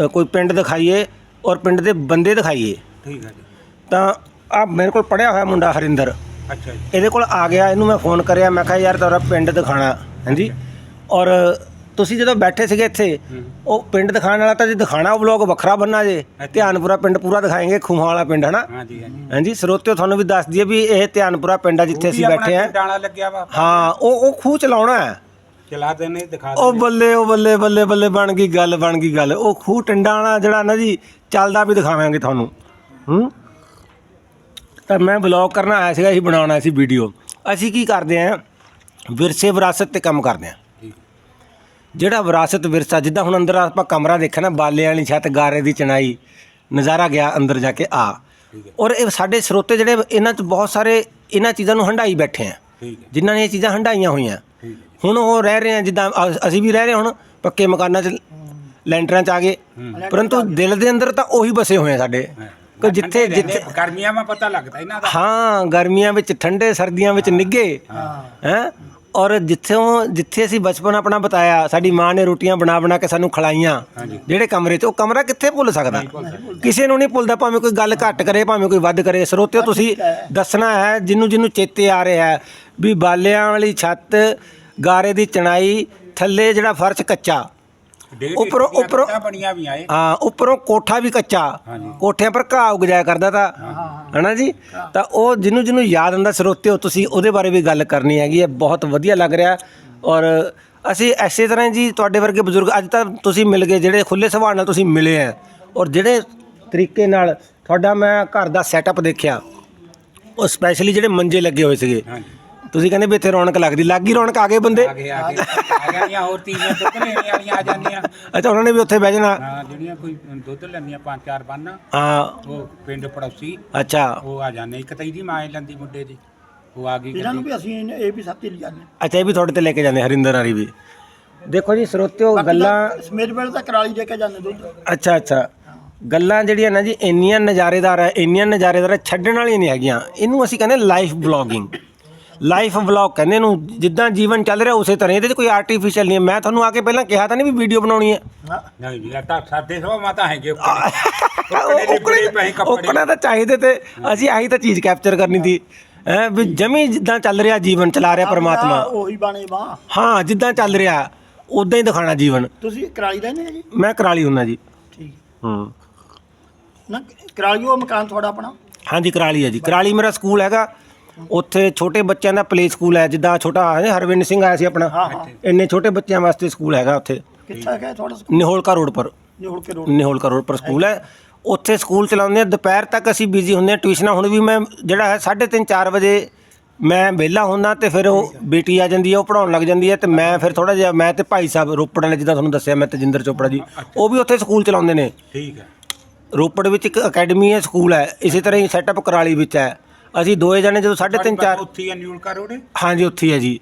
ਅ, ਕੋਈ ਪਿੰਡ ਦਿਖਾਈਏ ਔਰ ਪਿੰਡ ਦੇ ਬੰਦੇ ਦਿਖਾਈਏ। ਠੀਕ ਹੈ ਜੀ। ਤਾਂ ਆ ਮੇਰੇ ਕੋਲ ਪੜਿਆ ਹੋਇਆ ਮੁੰਡਾ ਹਰਿੰਦਰ। ਅੱਛਾ ਜੀ। ਇਹਦੇ ਕੋਲ ਆ ਗਿਆ ਇਹਨੂੰ ਮੈਂ ਫੋਨ ਕਰਿਆ ਮੈਂ ਕਿਹਾ ਯਾਰ ਤੇਰਾ ਪਿੰਡ ਦਿਖਾਣਾ। ਹਾਂਜੀ। ਔਰ ਤੁਸੀਂ ਜਦੋਂ ਬੈਠੇ ਸੀਗੇ ਇੱਥੇ ਉਹ ਪਿੰਡ ਦਿਖਾਣ ਵਾਲਾ ਤਾਂ ਜੇ ਦਿਖਾਣਾ ਉਹ ਵਲੌਗ ਵੱਖਰਾ ਬੰਨਾ ਜੇ। ਧਿਆਨਪੁਰਾ ਪਿੰਡ ਪੂਰਾ ਦਿਖਾਏਗੇ ਖੂਹਾਂ ਵਾਲਾ ਪਿੰਡ ਹਨਾ? ਹਾਂਜੀ ਹਾਂਜੀ। ਹਾਂਜੀ ਸਰੋਤਿਓ ਤੁਹਾਨੂੰ ਵੀ ਦੱਸ ਦਈਏ ਵੀ ਇਹ ਧਿਆਨਪੁਰਾ ਪਿੰਡ ਆ ਜਿੱਥੇ ਅਸੀਂ ਬੈਠੇ ਆ। ਡਾਣਾ ਲੱਗਿਆ ਵਾ। ਹਾਂ ਉਹ ਉਹ ਖੂਹ ਚਲਾਉਣਾ ਹੈ। ਚਲਾ ਦੇਣੇ ਦਿਖਾ ਉਹ ਬੱਲੇ ਉਹ ਬੱਲੇ ਬੱਲੇ ਬੱਲੇ ਬਣ ਗਈ ਗੱਲ ਬਣ ਗਈ ਗੱਲ। ਉਹ ਖੂਹ ਟੰਡਾ ਵਾਲਾ ਜਿਹੜਾ ਨਾ ਜੀ ਚੱਲਦਾ ਵੀ ਦਿਖਾਵਾਂਗੇ ਤੁਹਾਨੂੰ। ਹੂੰ? ਤਾਂ ਮੈਂ ਬਲੌਗ ਕਰਨਾ ਆਇਆ ਸੀਗਾ ਅਸੀਂ ਬਣਾਉਣਾ ਸੀ ਵੀਡੀਓ ਅਸੀਂ ਕੀ ਕਰਦੇ ਆਂ ਵਿਰਸੇ ਵਿਰਾਸਤ ਤੇ ਕੰਮ ਕਰਦੇ ਆਂ। ਜਿਹੜਾ ਵਿਰਾਸਤ ਵਿਰਸਾ ਜਿੱਦਾਂ ਹੁਣ ਅੰਦਰ ਆਪਾਂ ਕਮਰਾ ਦੇਖਿਆ ਨਾ ਬਾਲੇ ਵਾਲੀ ਛੱਤ ਗਾਰੇ ਦੀ ਚਣਾਈ ਨਜ਼ਾਰਾ ਗਿਆ ਅੰਦਰ ਜਾ ਕੇ ਆ। ਔਰ ਇਹ ਸਾਡੇ ਸਰੋਤੇ ਜਿਹੜੇ ਇਹਨਾਂ 'ਚ ਬਹੁਤ ਸਾਰੇ ਇਹਨਾਂ ਚੀਜ਼ਾਂ ਨੂੰ ਹੰਡਾਈ ਬੈਠੇ ਆ। ਜਿਨ੍ਹਾਂ ਨੇ ਇਹ ਚੀਜ਼ਾਂ ਹੰਡਾਈਆਂ ਹੋਈਆਂ। ਹੁਣ ਉਹ ਰਹਿ ਰਹੇ ਆ ਜਿੱਦਾਂ ਅ- ਅਸੀਂ ਵੀ ਰਹਿ ਰਹੇ ਹੁਣ ਪੱਕੇ ਮਕਾਨਾਂ 'ਚ ਲੈਂਟਰਾਂ 'ਚ ਆ ਗਏ। ਪਰੰਤੂ ਦਿਲ ਦੇ ਅੰਦਰ ਤਾਂ ਉਹੀ ਬਸੇ ਹੋਏ ਆ ਸਾਡੇ। ਕਿ ਜਿੱਥੇ ਜਿੱਥੇ ਗਰਮੀਆਂ ਮਾ ਪਤਾ ਲੱਗਦਾ ਇਹਨਾਂ ਦਾ। ਹਾਂ ਗਰਮੀਆਂ ਵਿੱਚ ਠੰਡੇ ਸਰਦੀਆਂ ਵਿੱਚ ਨਿੱਗੇ ਹੈ। ਔਰ ਜਿੱਥੋਂ ਜਿੱਥੇ ਅਸੀਂ ਬਚਪਨ ਆਪਣਾ ਬਤਾਇਆ ਸਾਡੀ ਮਾਂ ਨੇ ਰੋਟੀਆਂ ਬਣਾ ਬਣਾ ਕੇ ਸਾਨੂੰ ਖਿਲਾਈਆਂ ਜਿਹੜੇ ਕਮਰੇ 'ਚ ਉਹ ਕਮਰਾ ਕਿੱਥੇ ਭੁੱਲ ਸਕਦਾ? ਕਿਸੇ ਨੂੰ ਨਹੀਂ ਭੁੱਲਦਾ ਭਾਵੇਂ ਕੋਈ ਗੱਲ ਘੱਟ ਕਰੇ ਭਾਵੇਂ ਕੋਈ ਵੱਧ ਕਰੇ। ਸਰੋਤਿਓ ਤੁਸੀਂ ਦੱਸਣਾ ਹੈ ਜਿਹਨੂੰ ਜਿਹਨੂੰ ਚੇਤੇ ਆ ਰਿਹਾ ਹੈ ਵੀ ਬਾਲਿਆਂ ਵਾਲੀ ਛੱਤ ਗਾਰੇ ਦੀ ਚਣਾਈ ਥੱਲੇ ਜਿਹੜਾ ਫਰਸ਼ ਕੱਚਾ ਉੱਪਰੋਂ- ਉੱਪਰੋਂ- ਬਣੀਆਂ ਵੀ ਆਏ ਹਾਂ ਉੱਪਰੋਂ ਕੋਠਾ ਵੀ ਕੱਚਾ ਕੋਠਿਆਂ ਪਰ ਘਾਹ ਉਗ ਜਾਇਆ ਕਰਦਾ ਤਾਂ ਹਨਾ ਜੀ? ਤਾਂ ਉਹ ਜਿਹਨੂੰ ਜਿਹਨੂੰ ਯਾਦ ਆਉਂਦਾ ਸਰੋਤਿਓ ਤੁਸੀਂ ਉਹਦੇ ਬਾਰੇ ਵੀ ਗੱਲ ਕਰਨੀ ਹੈਗੀ ਹੈ। ਬਹੁਤ ਵਧੀਆ ਲੱਗ ਰਿਹਾ। ਔਰ ਅਸੀਂ ਐਸੇ ਤਰ੍ਹਾਂ ਜੀ ਤੁਹਾਡੇ ਵਰਗੇ ਬਜ਼ੁਰਗ ਅੱਜ ਤਾਂ ਤੁਸੀਂ ਮਿਲ ਗਏ ਜਿਹੜੇ ਖੁੱਲੇ ਸੁਭਾਅ ਨਾਲ ਤੁਸੀਂ ਮਿਲੇ ਆ ਔਰ ਜਿਹੜੇ ਤਰੀਕੇ ਨਾਲ ਤੁਹਾਡਾ ਮੈਂ ਘਰ ਦਾ ਸੈਟਅਪ ਦੇਖਿਆ ਉਹ ਸਪੈਸ਼ਲੀ ਜਿਹੜੇ ਮੰਜੇ ਲੱਗੇ ਹੋਏ ਸੀਗੇ। ਹਾਂਜੀ। ਤੁਸੀਂ ਕਹਿੰਦੇ ਵੀ ਇੱਥੇ ਰੌਣਕ ਲੱਗਦੀ ਲੱਗ ਗਈ ਰੌਣਕ ਆ ਗਏ ਬੰਦੇ? ਆ ਗਏ ਆ ਗਏ। ਆ ਜਾਂਦੀਆਂ ਹੋਰ ਤੀਵੀਆਂ ਦੁੱਧ ਲੈਣੇ ਵਾਲੀਆਂ ਆ ਜਾਂਦੀਆਂ। ਅੱਛਾ ਉਹਨਾਂ ਨੇ ਵੀ ਉੱਥੇ ਬਹਿ ਜਾਣਾ? ਹਾਂ ਜਿਹੜੀਆਂ ਕੋਈ ਦੁੱਧ ਲੈਂਦੀਆਂ ਪੰਜ ਚਾਰ ਬੰਨ ਹਾਂ। ਉਹ ਪਿੰਡ ਪੜੋਸੀ ਅੱਛਾ। ਉਹ ਆ ਜਾਂਦੇ ਇੱਕ ਤਾਂ ਇਹਦੀ ਮਾਂ ਲੈਂਦੀ ਮੁੰਡੇ ਦੀ ਉਹ ਆ ਗਈ ਇਹਨਾਂ ਨੂੰ ਵੀ ਅਸੀਂ ਇਹ ਵੀ ਸਾਥੀ ਲਿਜਾਨੇ ਅੱਛਾ ਇਹ ਵੀ ਤੁਹਾਡੇ ਤੇ ਲੈ ਕੇ ਜਾਂਦੇ ਹਰਿੰਦਰ ਹਰੀ ਵੀ। ਦੇਖੋ ਜੀ ਸਰੋਤਿਓ ਗੱਲਾਂ ਸਮੇਰ ਵੇਲੇ ਤਾਂ ਕਰਾਲੀ ਦੇ ਕੇ ਜਾਂਦੇ ਦੁੱਧ। ਅੱਛਾ ਅੱਛਾ। ਗੱਲਾਂ ਜਿਹੜੀਆਂ ਨਾ ਜੀ ਇੰਨੀਆਂ ਨਜ਼ਾਰੇਦਾਰ ਹੈ ਇੰਨੀਆਂ ਨਜ਼ਾਰੇਦਾਰ ਹੈ ਛੱਡਣ ਵਾਲੀਆਂ ਨਹੀਂ ਹੈਗੀਆਂ। ਇਹਨੂੰ ਅਸੀਂ ਕਹਿੰਦੇ ਲਾਈਫ ਬਲੌਗਿੰਗ ਲਾਈਫ ਵਲੌਗ ਕਹਿੰਦੇ ਇਹਨੂੰ ਜਿੱਦਾਂ ਜੀਵਨ ਚੱਲ ਰਿਹਾ ਉਸੇ ਤਰ੍ਹਾਂ ਇਹਦੇ 'ਚ ਕੋਈ ਆਰਟੀਫੀਸ਼ੀਅਲ ਨਹੀਂ ਹੈ। ਮੈਂ ਤੁਹਾਨੂੰ ਆ ਕੇ ਪਹਿਲਾਂ ਕਿਹਾ ਤਾਂ ਨਹੀਂ ਵੀ ਵੀਡੀਓ ਬਣਾਉਣੀ ਹੈ। ਨਹੀਂ ਜੀ ਤਾਂ ਸਾਡੇ ਮਾਤਾ ਹੈਗੇ ਤਾਂ ਚਾਹੀਦੇ ਤੇ ਅਸੀਂ ਆਹੀ ਤਾਂ ਚੀਜ਼ ਕੈਪਚਰ ਕਰਨੀ ਸੀ। ਹੈ ਵੀ ਜਮੀ ਜਿੱਦਾਂ ਚੱਲ ਰਿਹਾ ਜੀਵਨ ਚਲਾ ਰਿਹਾ ਪਰਮਾਤਮਾ। ਉਹੀ ਬਾਣੇ ਬਾਹ ਹਾਂ ਜਿੱਦਾਂ ਚੱਲ ਰਿਹਾ ਉਦਾਂ ਹੀ ਦਿਖਾਣਾ ਜੀਵਨ। ਤੁਸੀਂ ਕਰਾਲੀ ਰਹਿੰਦੇ ਆ ਜੀ ਮੈਂ ਕਰਾਲੀ ਹੁੰਨਾ ਜੀ ਠੀਕ। ਹੂੰ। ਨਾ ਕਰਾਲੀ ਉਹ ਮਕਾਨ ਤੁਹਾਡਾ ਆਪਣਾ? ਹਾਂਜੀ ਕਰਾਲੀ ਹੈ ਜੀ। ਕਰਾਲੀ ਮੇਰਾ ਸਕੂਲ ਹੈਗਾ। ਉੱਥੇ ਛੋਟੇ ਬੱਚਿਆਂ ਦਾ ਪਲੇ ਸਕੂਲ ਹੈ ਜਿੱਦਾਂ ਛੋਟਾ ਹੈ ਨਾ, ਹਰਵਿੰਦ ਸਿੰਘ ਆਇਆ ਸੀ ਆਪਣਾ। ਹਾਂ ਹਾਂ। ਇੰਨੇ ਛੋਟੇ ਬੱਚਿਆਂ ਵਾਸਤੇ ਸਕੂਲ ਹੈਗਾ ਉੱਥੇ। ਕਿੱਥੇ ਤੁਹਾਡਾ ਸਕੂਲ ਨਿਹੋਲਕਾ ਰੋਡ ਪਰ। ਨਿਹੁਲ ਕੇ ਰੋਡ। ਨਿਹੋਲਕਾ ਰੋਡ ਪਰ ਸਕੂਲ ਹੈ। ਉੱਥੇ ਸਕੂਲ ਚਲਾਉਂਦੇ ਆ ਦੁਪਹਿਰ ਤੱਕ ਅਸੀਂ ਬਿਜ਼ੀ ਹੁੰਦੇ ਆ ਟਿਊਸ਼ਨਾਂ ਹੁਣ ਵੀ ਮੈਂ ਜਿਹੜਾ ਹੈ 3:30 4 ਵਜੇ ਮੈਂ ਵਿਹਲਾ ਹੁੰਦਾ ਤੇ ਫਿਰ ਉਹ ਬੇਟੀ ਆ ਜਾਂਦੀ ਹੈ ਉਹ ਪੜਾਉਣ ਲੱਗ ਜਾਂਦੀ ਹੈ ਤੇ ਮੈਂ ਫਿਰ ਥੋੜਾ ਜਿਹਾ ਮੈਂ ਤੇ ਭਾਈ ਸਾਹਿਬ ਰੋਪੜ ਵਾਲੇ ਜਿੱਦਾਂ ਤੁਹਾਨੂੰ ਦੱਸਿਆ ਮੈਂ ਤਜਿੰਦਰ ਚੋਪੜਾ ਜੀ ਉਹ ਵੀ ਉੱਥੇ ਸਕੂਲ ਚਲਾਉਂਦੇ ਨੇ। ਠੀਕ ਹੈ। ਰੋਪੜ ਵਿੱਚ ਇੱਕ ਅਕੈਡਮੀ ਹੈ ਸਕੂਲ ਹੈ। ਇਸੇ ਤਰ੍ਹਾਂ ਹੀ ਸੈਟਅਪ ਕਰਾਲੀ ਵਿੱਚ ਹੈ। ਅਸੀਂ ਦੋਏ ਜਣੇ ਜਦੋਂ 3:30 4 ਉੱਥੇ ਹੀ ਆ ਨਿਊਲ ਕਾ ਰੋਡ ਹਾਂਜੀ ਉੱਥੇ ਹੀ ਹੈ ਜੀ।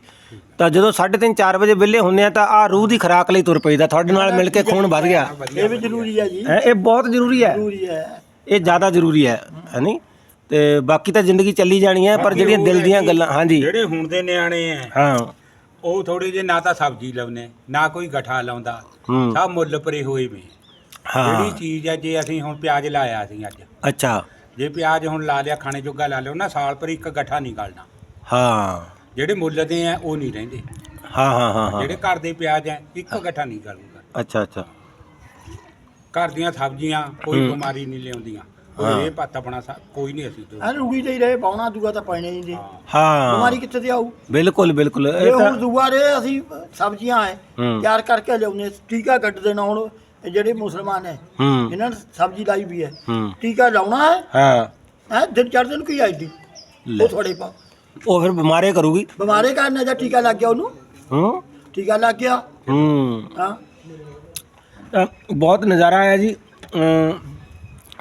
ਤਾਂ ਜਦੋਂ 3:30 4 ਵਜੇ ਵਿਹਲੇ ਹੁੰਦੇ ਆ ਤਾਂ ਆ ਰੂਹ ਦੀ ਖੁਰਾਕ ਲਈ ਤੁਰ ਪਈਦਾ ਤੁਹਾਡੇ ਨਾਲ ਮਿਲ ਕੇ ਖੂਨ ਵੱਧ ਗਿਆ। ਇਹ ਵੀ ਜ਼ਰੂਰੀ ਹੈ ਜੀ। ਹੈਂ, ਇਹ ਬਹੁਤ ਜ਼ਰੂਰੀ ਹੈ। ਜ਼ਰੂਰੀ ਹੈ। ਇਹ ਜ਼ਿਆਦਾ ਜ਼ਰੂਰੀ ਹੈ ਹੈਨੀ? ਤੇ ਬਾਕੀ ਤਾਂ ਜ਼ਿੰਦਗੀ ਚੱਲੀ ਜਾਣੀ ਹੈ ਪਰ ਜਿਹੜੀਆਂ ਦਿਲ ਦੀਆਂ ਗੱਲਾਂ ਹਾਂਜੀ। ਜਿਹੜੇ ਹੁਣ ਦੇ ਨਿਆਣੇ ਆ ਹਾਂ। ਉਹ ਥੋੜੇ ਜੇ ਨਾ ਤਾਂ ਸਬਜ਼ੀ ਲਾਉਨੇ ਨਾ ਕੋਈ ਗਠਾ ਲਾਉਂਦਾ। ਹੂੰ। ਸਭ ਮੁੱਲ ਪਰੇ ਹੋਏ ਵੇ ਹਾਂ। ਜਿਹੜੀ ਚੀਜ਼ ਹੈ ਜੇ ਅਸੀਂ ਹੁਣ ਪਿਆਜ਼ ਲਾਇਆ ਸੀ ਅੱਜ। ਅੱਛਾ। ਜੇ ਪਿਆਜ਼ ਹੁਣ ਲਾ ਲਿਆ ਖਾਣੇ ਜੋਗਾ ਲਾ ਲਿਓ ਨਾ ਸਾਲ ਪਰ ਇੱਕ ਗੱਠਾ ਨਹੀਂ ਗਲਣਾ। ਹਾਂ। ਜਿਹੜੇ ਮੁੱਲ ਦੇ ਆ ਉਹ ਨਹੀਂ ਰਹਿੰਦੇ। ਹਾਂ ਹਾਂ ਹਾਂ ਹਾਂ। ਜਿਹੜੇ ਘਰ ਦੇ ਪਿਆਜ਼ ਆ ਇੱਕ ਗੱਠਾ ਨਹੀਂ ਗਲੂਗਾ ਅੱਛਾ ਅੱਛਾ। ਘਰ ਦੀਆਂ ਸਬਜ਼ੀਆਂ ਕੋਈ ਬਿਮਾਰੀ ਨਹੀਂ ਲਿਆਉਂਦੀਆਂ। ਉਹ ਇਹ ਪੱਤ ਆਪਣਾ ਸਾ- ਕੋਈ ਨਹੀਂ ਅਸੀਂ ਤੋਂ ਐ ਰੂੜੀ ਤੇ ਹੀ ਰਹੇ ਪਾਉਣਾ ਦੂਆ ਤਾਂ ਪੈਣੇ ਨਹੀਂ ਜੀ। ਹਾਂ। ਬਿਮਾਰੀ ਕਿੱਥੇ ਤੇ ਆਊ? ਬਿਲਕੁਲ ਬਿਲਕੁਲ। ਇਹ ਇਹ ਤਾਂ ਹੁਣ ਦੂਆ ਰੇ ਅਸੀਂ ਸਬਜ਼ੀਆਂ ਐ ਹੂੰ। ਤਿਆਰ ਕਰਕੇ ਲਿਆਉਂਦੇ ਟੀਕਾ ਕੱਢ ਦੇਣਾ ਹੁਣ ਇਹ ਜਿਹੜੇ ਮੁਸਲਮਾਨ ਹੂੰ। ਇਹਨਾਂ ਨੇ ਸਬਜ਼ੀ ਲਾਈ ਵੀ ਹੈ। ਹੂੰ। ਟੀਕਾ ਲਾਉਣਾ ਹੈ? ਹਾਂ। ਹੈ ਦਿਨ ਚੜ੍ਹਦੇ ਨੂੰ ਕੀ ਆਈਡੀ। ਉਹ ਤੁਹਾਡੇ ਪਾ ਉਹ ਫਿਰ ਬਿਮਾਰੇ ਕਰੂਗੀ। ਬਿਮਾਰੇ ਕਾਰਨ ਜਾਂ ਟੀਕਾ ਲੱਗ ਗਿਆ ਉਹਨੂੰ? ਹੂੰ। ਟੀਕਾ ਲੱਗ ਗਿਆ? ਹੂੰ। ਹਾਂ। ਬਹੁਤ ਨਜ਼ਾਰਾ ਆਇਆ ਜੀ।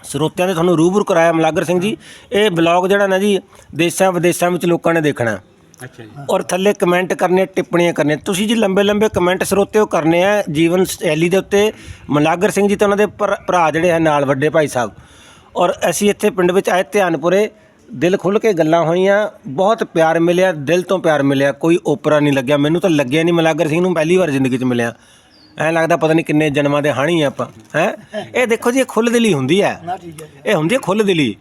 ਸਰੋਤਿਆਂ ਨੇ ਤੁਹਾਨੂੰ ਰੂਬਰੂ ਕਰਾਇਆ ਮਲਾਗਰ ਸਿੰਘ ਜੀ। ਇਹ ਬਲੌਗ ਜਿਹੜਾ ਨਾ ਜੀ ਦੇਸ਼ਾਂ ਵਿਦੇਸ਼ਾਂ ਵਿੱਚ ਲੋਕਾਂ ਨੇ ਦੇਖਣਾ। ਅੱਛਾ ਜੀ। ਔਰ ਥੱਲੇ ਕਮੈਂਟ ਕਰਨੇ ਟਿੱਪਣੀਆਂ ਕਰਨੇ ਤੁਸੀਂ ਜੀ ਲੰਬੇ ਲੰਬੇ ਕਮੈਂਟ ਸਰੋਤੇ ਉਹ ਕਰਨੇ ਆ ਜੀਵਨ ਸ਼ੈਲੀ ਦੇ ਉੱਤੇ। ਮਲਾਗਰ ਸਿੰਘ ਜੀ ਤੇ ਉਹਨਾਂ ਦੇ ਭਰ- ਜਿਹੜੇ ਹੈ ਨਾਲ ਵੱਡੇ ਭਾਈ ਸਾਹਿਬ। ਔਰ ਅਸੀਂ ਇੱਥੇ ਪਿੰਡ ਵਿੱਚ ਆਏ ਧਿਆਨਪੁਰੇ। ਦਿਲ ਖੁੱਲ ਕੇ ਗੱਲਾਂ ਹੋਈਆਂ। ਬਹੁਤ ਪਿਆਰ ਮਿਲਿਆ ਦਿਲ ਤੋਂ ਪਿਆਰ ਮਿਲਿਆ। ਕੋਈ ਓਪਰਾ ਨਹੀਂ ਲੱਗਿਆ। ਮੈਨੂੰ ਤਾਂ ਲੱਗਿਆ ਨਹੀਂ ਮਲਾਗਰ ਸਿੰਘ ਨੂੰ ਪਹਿਲੀ ਵਾਰ ਜ਼ਿੰਦਗੀ 'ਚ ਮਿਲਿਆ। ਐਂ ਲੱਗਦਾ ਪਤਾ ਨਹੀਂ ਕਿੰਨੇ ਜਨਮਾਂ ਦੇ ਹਾਣੀ ਆਪਾਂ। ਹੈ? ਇਹ ਦੇਖੋ ਜੀ ਇਹ ਖੁੱਲ੍ਹ ਦਿਲੀ ਹੁੰਦੀ ਹੈ। ਇਹ ਹੁੰਦੀ ਹੈ ਖੁੱਲ੍ਹ ਦਿਲੀ।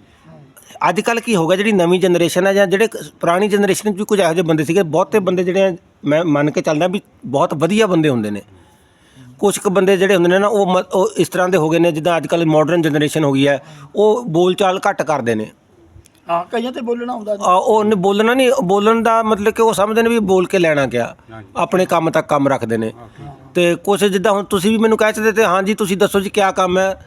ਅੱਜ ਕੱਲ ਕੀ ਹੋ ਗਿਆ ਜਿਹੜੀ ਨਵੀਂ ਜਨਰੇਸ਼ਨ ਹੈ ਜਾਂ ਜਿਹੜੇ ਪੁਰਾਣੀ ਜਨਰੇਸ਼ਨ 'ਚ ਵੀ ਕੁਝ ਇਹੋ ਜਿਹੇ ਬੰਦੇ ਸੀਗੇ ਬਹੁਤੇ ਬੰਦੇ ਜਿਹੜੇ ਆ, ਮੈਂ ਮੰਨ ਕੇ ਚੱਲਦਾ ਵੀ ਬਹੁਤ ਵਧੀਆ ਬੰਦੇ ਹੁੰਦੇ ਨੇ। ਕੁਝ ਕੁ ਬੰਦੇ ਜਿਹੜੇ ਹੁੰਦੇ ਨੇ ਨਾ ਉਹ ਮ- ਉਹ ਇਸ ਤਰ੍ਹਾਂ ਦੇ ਹੋ ਗਏ ਨੇ ਜਿੱਦਾਂ ਅੱਜ ਕੱਲ ਮਾਡਰਨ ਜਨਰੇਸ਼ਨ ਹੋ ਗਈ ਹੈ ਉਹ ਬੋਲਚਾਲ ਘੱਟ ਕਰਦੇ ਨੇ। ਹਾਂ ਕਈਆਂ ਤੇ ਬੋਲਣਾ ਹੁੰਦਾ ਆ, ਉਹ ਉਹਨੇ ਬੋਲਣਾ ਨਹੀਂ ਬੋਲਣ ਦਾ ਮਤਲਬ ਕਿ ਉਹ ਸਮਝਦੇ ਨੇ ਵੀ ਬੋਲ ਕੇ ਲੈਣਾ ਕਿਆ ਆਪਣੇ ਕੰਮ ਤੱਕ ਕੰਮ ਰੱਖਦੇ ਨੇ। ਤੇ ਕੁਝ ਜਿੱਦਾਂ ਹੁਣ ਤੁਸੀਂ ਵੀ ਮੈਨੂੰ ਕਹਿ ਸਕਦੇ ਤੇ ਹਾਂ ਜੀ ਤੁਸੀਂ ਦੱਸੋ ਜੀ ਕਿਆ ਕੰਮ ਹੈ?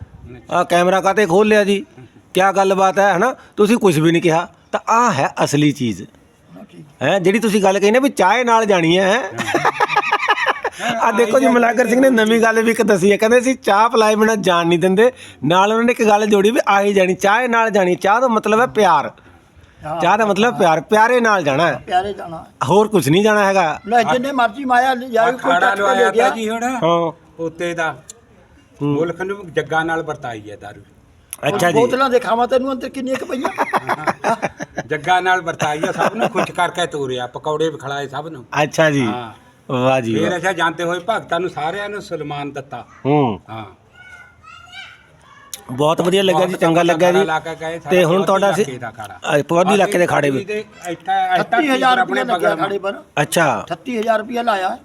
ਆ ਕੈਮਰਾ ਕਾਤੇ ਖੋਲ ਲਿਆ ਜੀ? ਕਿਆ ਗੱਲਬਾਤ ਹੈ ਹਨਾ? ਤੁਸੀਂ ਕੁਝ ਵੀ ਨਹੀਂ ਕਿਹਾ। ਤਾਂ ਆ ਹੈ ਅਸਲੀ ਚੀਜ਼। ਹੈ ਜਿਹੜੀ ਤੁਸੀਂ ਗੱਲ ਕਹੀ ਨਾ ਵੀ ਚਾਹ ਨਾਲ ਜਾਣੀ ਹੈ ਆ ਦੇਖੋ ਜੀ ਮਲਾਗਰ ਸਿੰਘ ਨੇ ਨਵੀਂ ਗੱਲ ਵੀ ਇੱਕ ਦੱਸੀ ਹੈ। ਕਹਿੰਦੇ ਸੀ ਚਾਹ ਪਲਾਈ ਬਿਨਾ ਜਾਣ ਨਹੀਂ ਦਿੰਦੇ। ਨਾਲ ਉਹਨਾਂ ਨੇ ਇੱਕ ਗੱਲ ਜੋੜੀ ਵੀ ਆਹੀ ਜਾਣੀ ਚਾਹ ਨਾਲ ਜਾਣੀ। ਚਾਹ ਦਾ ਮਤਲਬ ਹੈ ਪਿਆਰ। ਚਾਹ ਦਾ ਮਤਲਬ ਪਿਆਰ। ਪਿਆਰੇ ਨਾਲ ਜਾਣਾ ਹੈ। ਪਿਆਰੇ ਜਾਣਾ। ਹੋਰ ਕੁਝ ਨਹੀਂ ਜਾਣਾ ਹੈਗਾ। ਲੈ ਜਿੰਨੇ ਮਰਜ਼ੀ ਮਾਇਆ ਲੈ ਜਾਏ ਕੋਈ ਕੇ ਲੈ ਗਿਆ। ਜੀ ਹੁਣ। ਹਾਂ। ਪੋਤੇ ਦਾ। ਮੁਲਕ ਨੂੰ ਜੱਗਾ ਨਾਲ ਵਰਤਾਈ ਹੈ ਦਾਰੂ। ਅੱਛਾ ਜੀ। ਬੋਤਲਾਂ ਦੇਖਾਵਾਂ ਤੈਨੂੰ ਅੰਦਰ ਕਿੰਨੀਆਂ ਕੁ ਪਈਆਂ? ਜੱਗਾ ਨਾਲ ਵਰਤਾਈ ਹੈ ਸਭ ਨੂੰ ਖੁਸ਼ ਕਰਕੇ ਤੋਰਿਆ ਪਕੌੜੇ ਵਿਖਲਾਏ ਸਭ ਨੂੰ। ਅੱਛਾ ਜੀ। ਹਾਂ। ਵਾਹ ਜੀ ਫੇਰ ਵਾਹ। ਅੱਛਾ ਜਾਂਦੇ ਹੋਏ ਭਗਤਾਂ ਨੂੰ ਸਾਰਿਆਂ ਨੂੰ ਸਨਮਾਨ ਦਿੱਤਾ। ਹੂੰ। ਹਾਂ। ਬਹੁਤ ਵਧੀਆ ਲੱਗਿਆ ਜੀ ਚੰਗਾ ਲੱਗਿਆ ਜੀ। ਤੇ ਹੁਣ ਤੁਹਾਡਾ ਸੀ ਇਲਾਕੇ ਦਾ ਅਖਾੜਾ। ਅ, ਪੁਆਧੀ ਇਲਾਕੇ ਦੇ ਖਾੜੇ ਵੀ। ਦੇ ਇੱਟਾ ਇੱਟਾ 38000 ਆਪਣੇ ਰੁਪਏ ਲੱਗਿਆ ਬਗਲ ਖਾੜੇ ਪਰ। ਅੱਛਾ। 38000 ਰੁਪਏ ਲਾਇਆ।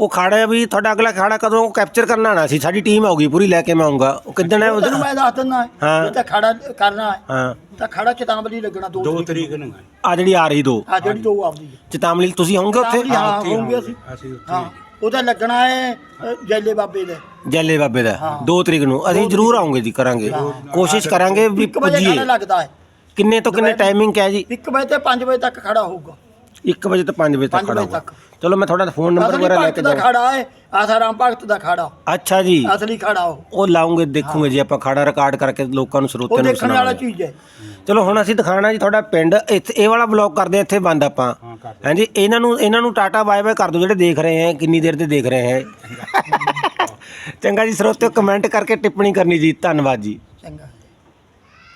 ਉਹ ਖਾੜਾ ਵੀ ਤੁਹਾਡਾ ਅਗਲਾ ਖਾੜਾ ਕਦੋਂ ਕੈਪਚਰ ਕਰਨਾ ਆਣਾ ਸੀ? ਸਾਡੀ ਟੀਮ ਆਊਗੀ ਪੂਰੀ ਲੈ ਕੇ ਮੈਂ ਆਉਂਗਾ ਉਹ ਕਿੱਦਣ ਹੈ ਤੈਨੂੰ ਮੈਂ ਦੱਸ ਦਿੰਦਾ ਹਾਂ। ਤਾਂ ਖੜਾ ਕਰਨਾ ਹੈ। ਹਾਂ। ਤਾਂ ਖੜਾ ਚਤਾਂਬਲੀ ਲੱਗਣਾ ਦੋ 2 ਤਰੀਕ ਨੂੰ। ਹੈ। ਆ ਜਿਹੜੀ ਆ ਰਹੀ ਦੋ। ਆ ਜਿਹੜੀ ਦੋ ਆਉਂਦੀ ਹੈ। ਚਤਾਮਲੀ ਤੁਸੀਂ ਹੋਵੋਗੇ ਉੱਥੇ? ਹਾਂ ਉੱਥੇ ਹੀ ਹੋਊਗੇ ਅਸੀਂ। ਅਸੀਂ ਉੱਥੇ ਹਾਂ ਉਹਦਾ ਲੱਗਣਾ ਹੈ ਅ, ਜੈਲੇ ਬਾਬੇ ਦੇ। ਜੱਲੇ ਬਾਬੇ ਦਾ। 2 ਤਰੀਕ ਨੂੰ। ਅਸੀਂ ਜ਼ਰੂਰ ਆਉਂਗੇ ਜੀ ਕਰਾਂਗੇ। ਕੋਸ਼ਿਸ਼ ਕਰਾਂਗੇ ਵੀ 1 ਵਜੇ ਪੁੱਜੀਏ। ਲੱਗਦਾ ਹੈ। ਕਿੰਨੇ ਤੋਂ ਕਿੰਨੇ ਟਾਈਮਿੰਗ ਕਿਹਾ ਜੀ? 1 ਵਜੇ ਤੇ 5 ਵਜੇ ਤੱਕ ਖੜਾ ਹੋਊਗਾ। 1 ਵਜੇ ਤੋਂ 5 ਵਜੇ ਤੱਕ ਖੜਾ ਵਜੇ ਹੋਊਗਾ। ਤੱਕ। ਚਲੋ ਮੈਂ ਤੁਹਾਡਾ ਫੋਨ ਨੰਬਰ ਅਸਲੀ ਵਗੈਰਾ ਲੈ ਭਗਤ ਕੇ ਦਾ ਜਾਵਾਂ ਖੜਾ ਹੈ ਆਸਾਰਾਮ ਭਗਤ ਦਾ ਖੜਾ। ਅੱਛਾ ਜੀ। ਅਸਲੀ ਖੜਾ ਉਹ। ਉਹ ਲਾਉਂਗੇ ਦੇਖੂਗੇ ਜੀ ਆਪਾਂ ਖਾੜਾ ਰਿਕਾਰਡ ਕਰਕੇ ਲੋਕਾਂ ਨੂੰ ਉਹ ਸਰੋਤਿਆਂ ਨੂੰ ਦੇਖਣ ਵਾਲਾ ਸੁਣਾਵਾਂਗੇ। ਚੀਜ਼ ਹੈ। ਚਲੋ ਹੁਣ ਅਸੀਂ ਦਿਖਾਣਾ ਜੀ ਤੁਹਾਡਾ ਪਿੰਡ। ਇੱਥੇ ਇਹ ਵਾਲਾ ਬਲੌਗ ਕਰਦੇ ਹਾਂ ਇੱਥੇ ਬੰਦ ਆਪਾਂ। ਹਾਂਜੀ ਇਹਨਾਂ ਨੂੰ ਇਹਨਾਂ ਨੂੰ ਟਾਟਾ ਬਾਏ ਬਾਏ ਕਰ ਦਿਓ ਜਿਹੜੇ ਦੇਖ ਰਹੇ ਹੈ ਕਿੰਨੀ ਦੇਰ ਤੇ ਦੇਖ ਰਹੇ ਹੈ। ਚੰਗਾ। ਜੀ ਸਰੋਤਿਓ ਕਮੈਂਟ ਕਰਕੇ ਟਿੱਪਣੀ ਕਰਨੀ ਜੀ। ਧੰਨਵਾਦ ਜੀ।